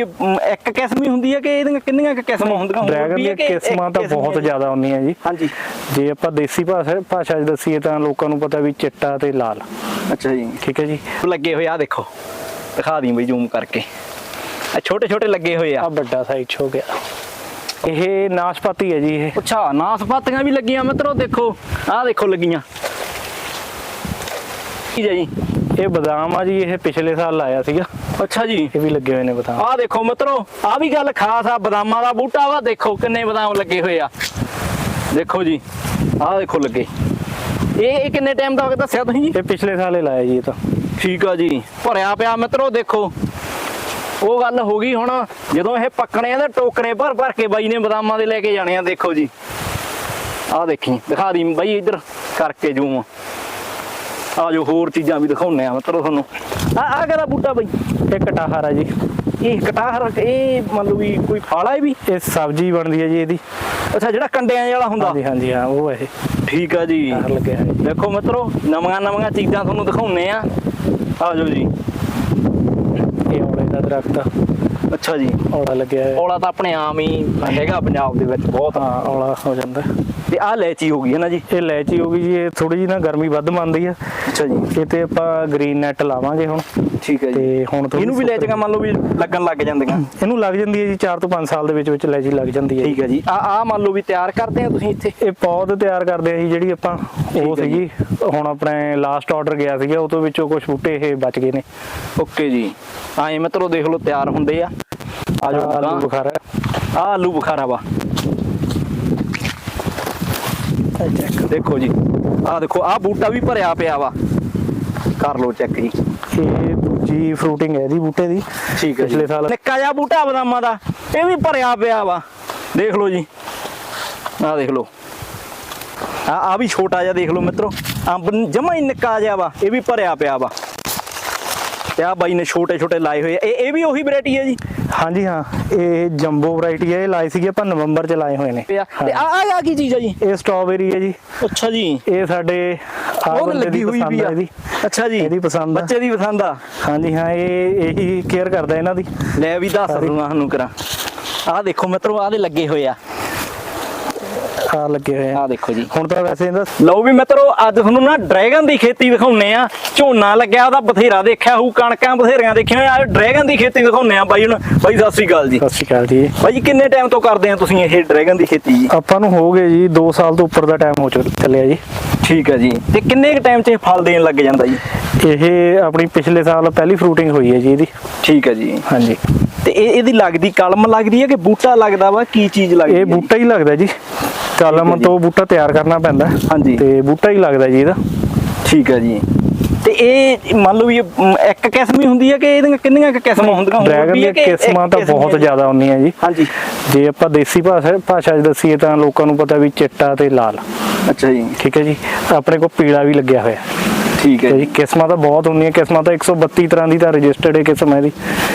ਇੱਕ ਕਿਸਮ ਹੀ ਹੁੰਦੀ ਹੈ ਕਿ ਇਹਦੀਆਂ ਕਿੰਨੀਆਂ ਕਿਸਮਾਂ ਹੁੰਦੀਆਂ ਡਰੈਗਨ ਦੀਆਂ ਕਿਸਮਾਂ ਤਾਂ ਬਹੁਤ? ਜ਼ਿਆਦਾ ਹੁੰਦੀਆਂ ਜੀ। ਹਾਂਜੀ। ਜੇ ਆਪਾਂ ਦੇਸੀ ਭਾਸ਼ਾ ਭਾਸ਼ਾ 'ਚ ਦੱਸੀਏ ਤਾਂ ਲੋਕਾਂ ਨੂੰ ਪਤਾ ਵੀ ਚਿੱਟਾ ਤੇ ਲਾਲ। ਅੱਛਾ ਜੀ। ਠੀਕ ਹੈ ਜੀ? ਲੱਗੇ ਹੋਏ ਆ ਦੇਖੋ। ਦਿਖਾ ਦੀ ਬਈ ਜ਼ੂਮ ਕਰਕੇ। ਆ ਛੋਟੇ ਛੋਟੇ ਲੱਗੇ ਹੋਏ ਆ। ਆ ਵੱਡਾ ਸਾਈਜ਼ ਹੋ ਗਿਆ। ਇਹ ਨਾਸ਼ਪਾਤੀ ਹੈ ਜੀ ਇਹ। ਅੱਛਾ ਨਾਸਪਾਤੀਆਂ ਵੀ ਲੱਗੀਆਂ ਮਿੱਤਰੋ ਦੇਖੋ। ਆਹ ਦੇਖੋ ਲੱਗੀਆਂ। ਕੀ ਜੀ। ਇਹ ਬਦਾਮ ਆ ਜੀ ਇਹ ਪਿਛਲੇ ਸਾਲ ਲਾਇਆ ਸੀਗਾ। ਅੱਛਾ ਜੀ। ਇਹ ਵੀ ਲੱਗੇ ਹੋਏ ਨੇ ਬਦਾਮ। ਆਹ ਦੇਖੋ ਮਿੱਤਰੋ ਆਹ ਵੀ ਗੱਲ ਖਾਸ ਆ ਬਦਾਮਾਂ ਦਾ ਬੂਟਾ ਵਾ ਦੇਖੋ ਕਿੰਨੇ ਬਦਾਮ ਲੱਗੇ ਹੋਏ ਆ। ਦੇਖੋ ਜੀ ਆਹ ਦੇਖੋ ਲੱਗੇ। ਇਹ ਇਹ ਕਿੰਨੇ ਟਾਈਮ ਦਾ ਦੱਸਿਆ ਤੁਸੀਂ ਜੀ? ਇਹ ਪਿਛਲੇ ਸਾਲ ਹੀ ਲਾਇਆ ਜੀ ਇਹ ਤਾਂ। ਠੀਕ ਆ ਜੀ ਭਰਿਆ ਪਿਆ ਮਿੱਤਰੋ ਦੇਖੋ। ਉਹ ਗੱਲ ਹੋ ਗਈ ਹੁਣ ਜਦੋਂ ਇਹ ਪੱਕਣੇ ਆ ਤੇ ਟੋਕਰੇ ਭਰ ਭਰ ਕੇ ਬਾਈ ਨੇ ਬਦਾਮਾਂ ਦੇ ਲੈ ਕੇ ਜਾਣੇ ਆ ਦੇਖੋ ਜੀ। ਆਹ ਦੇਖੀ ਦਿਖਾ ਦੀ ਬਾਈ ਇੱਧਰ ਕਰਕੇ ਜੂਮ। ਆ ਜੋ ਹੋਰ ਚੀਜ਼ਾਂ ਵੀ ਦਿਖਾਉਣੇ ਆ ਮਿੱਤਰੋ ਤੁਹਾਨੂੰ। ਆ ਆ ਕਿਹਦਾ ਬੂਟਾ ਬਾਈ? ਇਹ ਕਟਾਹਰ ਆ ਜੀ। ਇਹ ਕਟਾਹਰ ਇਹ ਮੰਨ ਲਓ ਵੀ ਕੋਈ ਫਲ ਆ ਵੀ? ਇਹ ਸਬਜ਼ੀ ਬਣਦੀ ਹੈ ਜੀ ਇਹਦੀ। ਅੱਛਾ ਜਿਹੜਾ ਕੰਡਿਆਂ ਵਾਲਾ ਹੁੰਦਾ। ਹਾਂਜੀ ਹਾਂਜੀ ਹਾਂ ਉਹ ਇਹ। ਠੀਕ ਆ ਜੀ। ਲੱਗਿਆ। ਦੇਖੋ ਮਿੱਤਰੋ ਨਵੀਆਂ ਨਵੀਆਂ ਚੀਜ਼ਾਂ ਤੁਹਾਨੂੰ ਦਿਖਾਉਣੇ ਆ। ਆ ਜਾਓ ਜੀ। ਇਹ ਔਲੇ ਦਾ ਦਰਖਤ ਆ, ਅੱਛਾ ਜੀ। ਔਲਾ ਲੱਗਿਆ ਹੈ ਔਲਾ ਤਾਂ ਆਪਣੇ ਆਮ ਹੀ ਹੈਗਾ ਪੰਜਾਬ ਦੇ ਵਿੱਚ ਬਹੁਤ। ਹਾਂ ਔਲਾ ਹੋ ਜਾਂਦਾ। ਤੇ ਆਹ ਲੈਚੀ ਹੋ ਗਈ ਹੈ ਨਾ ਜੀ। ਇਹ ਲੈਚੀ ਹੋ ਗਈ ਜੀ ਇਹ ਥੋੜੀ ਜੀ ਨਾ ਗਰਮੀ ਵੱਧ ਮੰਨਦੀ ਆ। ਅੱਛਾ ਜੀ। ਇਹ ਤੇ ਆਪਾਂ ਗ੍ਰੀਨ ਨੈਟ ਲਾਵਾਂਗੇ ਹੁਣ। ਠੀਕ ਹੈ ਜੀ। ਤੇ ਹੁਣ ਥੋੜ੍ਹੀ ਇਹਨੂੰ ਵੀ ਲੈਚੀਆਂ ਮੰਨ ਲਓ ਵੀ ਲੱਗਣ ਲੱਗ ਜਾਂਦੀਆਂ। ਇਹਨੂੰ ਲੱਗ ਜਾਂਦੀ ਹੈ ਜੀ 4 ਤੋਂ 5 ਸਾਲ ਦੇ ਵਿੱਚ ਵਿੱਚ ਲੈਚੀ ਲੱਗ ਜਾਂਦੀ ਹੈ ਠੀਕ ਹੈ ਜੀ। ਆ ਆ ਮੰਨ ਲਓ ਵੀ ਤਿਆਰ ਕਰਦੇ ਆ ਤੁਸੀਂ ਇੱਥੇ। ਇਹ ਪੌਦ ਤਿਆਰ ਕਰਦੇ ਆ ਜੀ ਜਿਹੜੀ ਆਪਾਂ ਉਹ। ਸੀਗੀ। ਹੁਣ ਆਪਣੇ ਲਾਸਟ ਆਰਡਰ ਗਿਆ ਸੀਗਾ ਉਹ ਤੋਂ ਵਿੱਚੋਂ ਕੁਝ ਬੂਟੇ ਇਹ ਬਚ ਗਏ ਨੇ। ਓਕੇ ਜੀ। ਆਏ ਮਿੱਤਰੋ ਦੇਖ ਲਓ ਤਿਆਰ ਹੁੰਦੇ ਆ। ਆ ਆਲੂ ਬੁਖਾਰਾ ਆ ਆਲੂ ਬੁਖਾਰਾ ਵਾ। ਦੇਖੋ ਜੀ ਆ ਦੇਖੋ ਆ ਬੂਟਾ ਵੀ ਭਰਿਆ ਪਿਆ ਵਾ। ਕਰ ਲਓ ਚੈੱਕ ਜੀ। ਇਹ ਦੂਜੀ ਫਰੂਟਿੰਗ ਹੈ ਇਹਦੀ ਬੂਟੇ ਦੀ। ਠੀਕ ਹੈ ਪਿਛਲੇ ਸਾਲ ਨਿੱਕਾ ਜਿਹਾ ਬੂਟਾ ਬਦਾਮਾਂ ਦਾ ਇਹ ਵੀ ਭਰਿਆ ਪਿਆ ਵਾ। ਦੇਖ ਲਓ ਜੀ। ਆ ਦੇਖ ਲਓ। ਆ ਆ ਵੀ ਛੋਟਾ ਜਿਹਾ ਦੇਖ ਲਓ ਮਿੱਤਰੋ। ਅੰਬ ਜਮਾ ਹੀ ਨਿੱਕਾ ਜਿਹਾ ਵਾ ਇਹ ਵੀ ਭਰਿਆ ਪਿਆ ਵਾ। ਤੇ ਆ ਬਾਈ ਨੇ ਛੋਟੇ ਛੋਟੇ ਲਾਏ ਹੋਏ ਇਹ ਇਹ ਵੀ ਉਹੀ ਵੈਰਾਈਟੀ ਹੈ ਜੀ। ਹਾਂਜੀ ਹਾਂ। ਇਹ ਜੰਬੋ ਵੈਰਾਈਟੀ ਹੈ ਇਹ ਲਾਈ ਸੀਗੀ ਆਪਾਂ ਨਵੰਬਰ ਚ ਲਾਏ ਹੋਏ ਨੇ। ਤੇ ਆ ਤੇ ਆ ਆ ਕੀ ਚੀਜ਼ ਹੈ ਜੀ? ਇਹ ਸਟ੍ਰਾਬੇਰੀ ਹੈ ਜੀ। ਅੱਛਾ ਜੀ। ਇਹ ਸਾਡੇ ਆਹ ਉਹ ਬੰਦੇ ਲੱਗੀ ਹੋਈ ਪਸੰਦ ਵੀ ਆ। ਆ ਇਹਦੀ। ਅੱਛਾ ਜੀ। ਇਹਦੀ ਪਸੰਦ ਆ। ਬੱਚੇ ਦੀ ਪਸੰਦ ਆ। ਹਾਂਜੀ ਹਾਂ ਇਹ ਇਹੀ ਕੇਅਰ ਕਰਦਾ ਇਹਨਾਂ ਦੀ। ਲੈ ਵੀ ਦੱਸ ਦੂੰਗਾ ਤੁਹਾਨੂੰ ਕਰਾਂ। ਆ ਦੇਖੋ ਮਿੱਤਰੋ ਆਹ ਦੇ ਲੱਗੇ ਹੋਏ ਆ। ਆ ਲੱਗੇ ਹੋਏ ਆ। ਆ ਦੇਖੋ ਜੀ। ਹੁਣ ਤਾਂ ਵੈਸੇ ਇਹਦਾ ਲਓ ਵੀ ਮਿੱਤਰੋ ਅੱਜ ਤੁਹਾਨੂੰ ਨਾ ਡਰੈਗਨ ਦੀ ਖੇਤੀ ਦਿਖਾਉਨੇ ਆ। ਝੋਨਾ ਲੱਗਿਆ ਉਹਦਾ ਬਥੇਰਾ ਦੇਖਿਆ ਹੋਊ ਕਣਕਾਂ ਬਥੇਰੀਆਂ ਦੇਖੀਆਂ ਆ ਡਰੈਗਨ ਦੀ ਖੇਤੀ ਦਿਖਾਉਨੇ ਆ ਬਾਈ ਹੁਣ। ਬਾਈ ਸਤਿ ਸ੍ਰੀ ਅਕਾਲ ਜੀ। ਸਤਿ ਸ਼੍ਰੀ ਅਕਾਲ ਜੀ। ਬਾਈ ਕਿੰਨੇ ਟਾਈਮ ਤੋਂ ਕਰਦੇ ਆ ਤੁਸੀਂ ਇਹ ਡਰੈਗਨ ਦੀ ਖੇਤੀ ਜੀ? ਆਪਾਂ ਨੂੰ ਹੋ ਗਏ ਜੀ 2 ਸਾਲ ਤੋਂ ਉੱਪਰ ਦਾ ਟਾਈਮ ਹੋ ਚੁੱਕ- ਚੱਲਿਆ ਜੀ। ਠੀਕ ਹੈ ਜੀ। ਤੇ ਕਿੰਨੇ ਕ ਟਾਈਮ 'ਚ ਇਹ ਫਲ ਦੇਣ ਲੱਗ ਜਾਂਦਾ ਜੀ? ਇਹ ਆਪਣੀ ਪਿਛਲੇ ਸਾਲ ਪਹਿਲੀ ਫਰੂਟਿੰਗ ਹੋਈ ਹੈ ਜੀ ਇਹਦੀ। ਠੀਕ ਹੈ ਜੀ। ਹਾਂਜੀ। ਤੇ ਇਹ ਇਹਦੀ ਲੱਗਦੀ ਕਲਮ ਲੱਗਦੀ ਹੈ ਕਿ ਬੂਟਾ ਲੱਗਦਾ ਵਾ? ਕੀ ਚੀਜ਼ ਲੱਗਦੀ ਇਹ ਹੈ ਬੂਟਾ ਹੀ ਲੱਗਦਾ ਜੀ। ਕਲਮ। ਤੋਂ ਬੂਟਾ ਤਿਆਰ ਕਰਨਾ ਪੈਂਦਾ। ਹਾਂਜੀ। ਤੇ ਬੂਟਾ ਹੀ ਲੱਗਦਾ ਜੀ ਇਹਦਾ। ਠੀਕ ਹੈ ਜੀ। ਤੇ ਇਹ ਮੰਨ ਲਓ ਵੀ ਇੱਕ ਕਿਸਮ ਹੀ ਹੁੰਦੀ ਹੈ ਕਿ ਇਹਦੀਆਂ ਕਿੰਨੀਆਂ ਕਿਸਮਾਂ ਹੁੰਦੀਆਂ? ਡਰੈਗਨ ਦੀਆਂ ਕਿਸਮਾਂ ਤਾਂ ਬਹੁਤ? ਜ਼ਿਆਦਾ ਹੁੰਦੀਆਂ ਜੀ। ਹਾਂਜੀ। ਜੇ ਆਪਾਂ ਦੇਸੀ ਭਾਸ਼ਾ ਭਾਸ਼ਾ 'ਚ ਦੱਸੀਏ ਤਾਂ ਲੋਕਾਂ ਨੂੰ ਪਤਾ ਵੀ ਚਿੱਟਾ ਤੇ ਲਾਲ। ਅੱਛਾ ਜੀ। ਠੀਕ ਹੈ ਜੀ। ਆਪਣੇ ਕੋਲ ਪੀਲਾ ਵੀ ਲੱਗਿਆ ਹੋਇਆ। ਠੀਕ ਹੈ ਜੀ। ਕਿਸਮਾਂ ਤਾਂ ਬਹੁਤ ਹੁੰਦੀਆਂ ਕਿਸਮਾਂ ਤਾਂ 132 ਤਰ੍ਹਾਂ ਦੀ ਤਾਂ ਰਜਿਸਟਰਡ ਹੈ ਕਿਸਮ ਹੈ ਦੀ।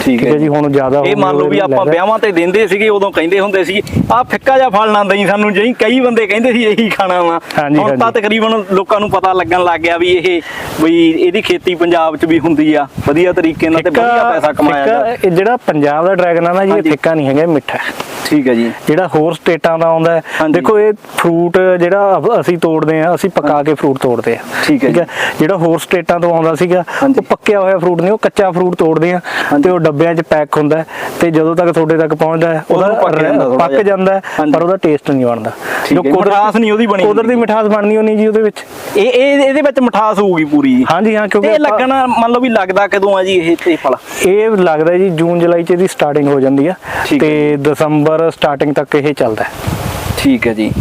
ਠੀਕ ਹੈ ਜੀ ਹੁਣ ਜ਼ਿਆਦਾ ਇਹ ਮੰਨ ਲਓ ਵੀ ਆਪਾਂ। ਵਿਆਹਾਂ ਤੇ ਦਿੰਦੇ ਸੀਗੇ ਉਦੋਂ ਕਹਿੰਦੇ ਹੁੰਦੇ ਸੀ ਆਹ ਫਿੱਕਾ ਜਿਹਾ ਫਲ ਨਾ ਦਈ ਸਾਨੂੰ ਜਈ। ਕਈ ਬੰਦੇ ਕਹਿੰਦੇ ਸੀ ਇਹੀ ਖਾਣਾ ਵਾ। ਹਾਂਜੀ, ਹੁਣ ਤਾਂ। ਤਕਰੀਬਨ ਲੋਕਾਂ ਨੂੰ ਪਤਾ ਲੱਗਣ ਲੱਗ ਗਿਆ ਵੀ ਇਹ ਬਈ ਇਹਦੀ ਖੇਤੀ ਪੰਜਾਬ 'ਚ ਵੀ ਹੁੰਦੀ ਆ। ਵਧੀਆ ਤਰੀਕੇ ਨਾਲ ਤੇ ਵਧੀਆ ਪੈਸਾ ਕਮਾਇਆ ਫਿੱਕਾ, ਜਾਂਦਾ। ਇਹ ਜਿਹੜਾ ਪੰਜਾਬ ਦਾ ਡਰੈਗਨ ਆ ਨਾ ਜੀ ਇਹ। ਫਿੱਕਾ ਨਹੀਂ ਹੈਗਾ ਇਹ ਮਿੱਠਾ ਠੀਕ ਹੈ ਜੀ। ਜਿਹੜਾ ਹੋਰ ਸਟੇਟਾਂ ਦਾ ਆਉਂਦਾ। ਦੇਖੋ ਇਹ ਫਰੂਟ ਜਿਹੜਾ ਅਸੀਂ ਤੋੜਦੇ ਆ ਅਸੀਂ ਪਕਾ ਕੇ ਫਰੂਟ ਤੋੜਦੇ ਆ ਠੀਕ ਹੈ। ਜਿਹੜਾ ਹੋਰ ਸਟੇਟਾਂ ਤੋਂ ਆਉਂਦਾ ਸੀਗਾ। ਉਹ ਪੱਕਿਆ ਹੋਇਆ ਫਰੂਟ ਨਹੀਂ ਉਹ ਕੱਚਾ ਫਰੂਟ ਤੋੜਦੇ ਆ। ਤੇ ਉਹ ਡੱਬਿਆਂ 'ਚ ਪੈਕ ਹੁੰਦਾ ਤੇ ਜਦੋਂ ਤੱਕ ਤੁਹਾਡੇ ਤੱਕ ਪਹੁੰਚਦਾ ਹੈ ਉਦੋਂ ਪੱਕ ਜਾਂਦਾ। ਪਰ ਉਹਦਾ ਟੇਸਟ ਨਹੀਂ ਬਣਦਾ ਹੈ, ਮਿਠਾਸ ਨਹੀਂ ਉਹਦੀ ਬਣੀ ਕੁਦਰਤੀ। ਮਿਠਾਸ ਬਣਨੀ ਹੋਣੀ ਜੀ ਉਹਦੇ ਵਿੱਚ ਇਹ ਇਹ ਇਹਦੇ ਵਿੱਚ ਮਠਾਸ ਹੋਊਗੀ ਪੂਰੀ ਹਾਂਜੀ ਹਾਂ ਕਿਉਂਕਿ ਇਹ ਲੱਗਣਾ ਮੰਨ ਲਓ ਵੀ ਲੱਗਦਾ ਕਦੋਂ ਆ ਜੀ ਇਹ ਤੇ ਫਲ ਇਹ ਲੱਗਦਾ ਜੀ ਜੂਨ ਜੁਲਾਈ ਚ ਇਹਦੀ ਸਟਾਰਟਿੰਗ ਹੋ ਜਾਂਦੀ ਆ ਤੇ ਦਸੰਬਰ ਸਟਾਰਟਿੰਗ ਤੱਕ ਇਹ ਚੱਲਦਾ ਹੈ ਠੀਕ ਹੈ ਜੀ।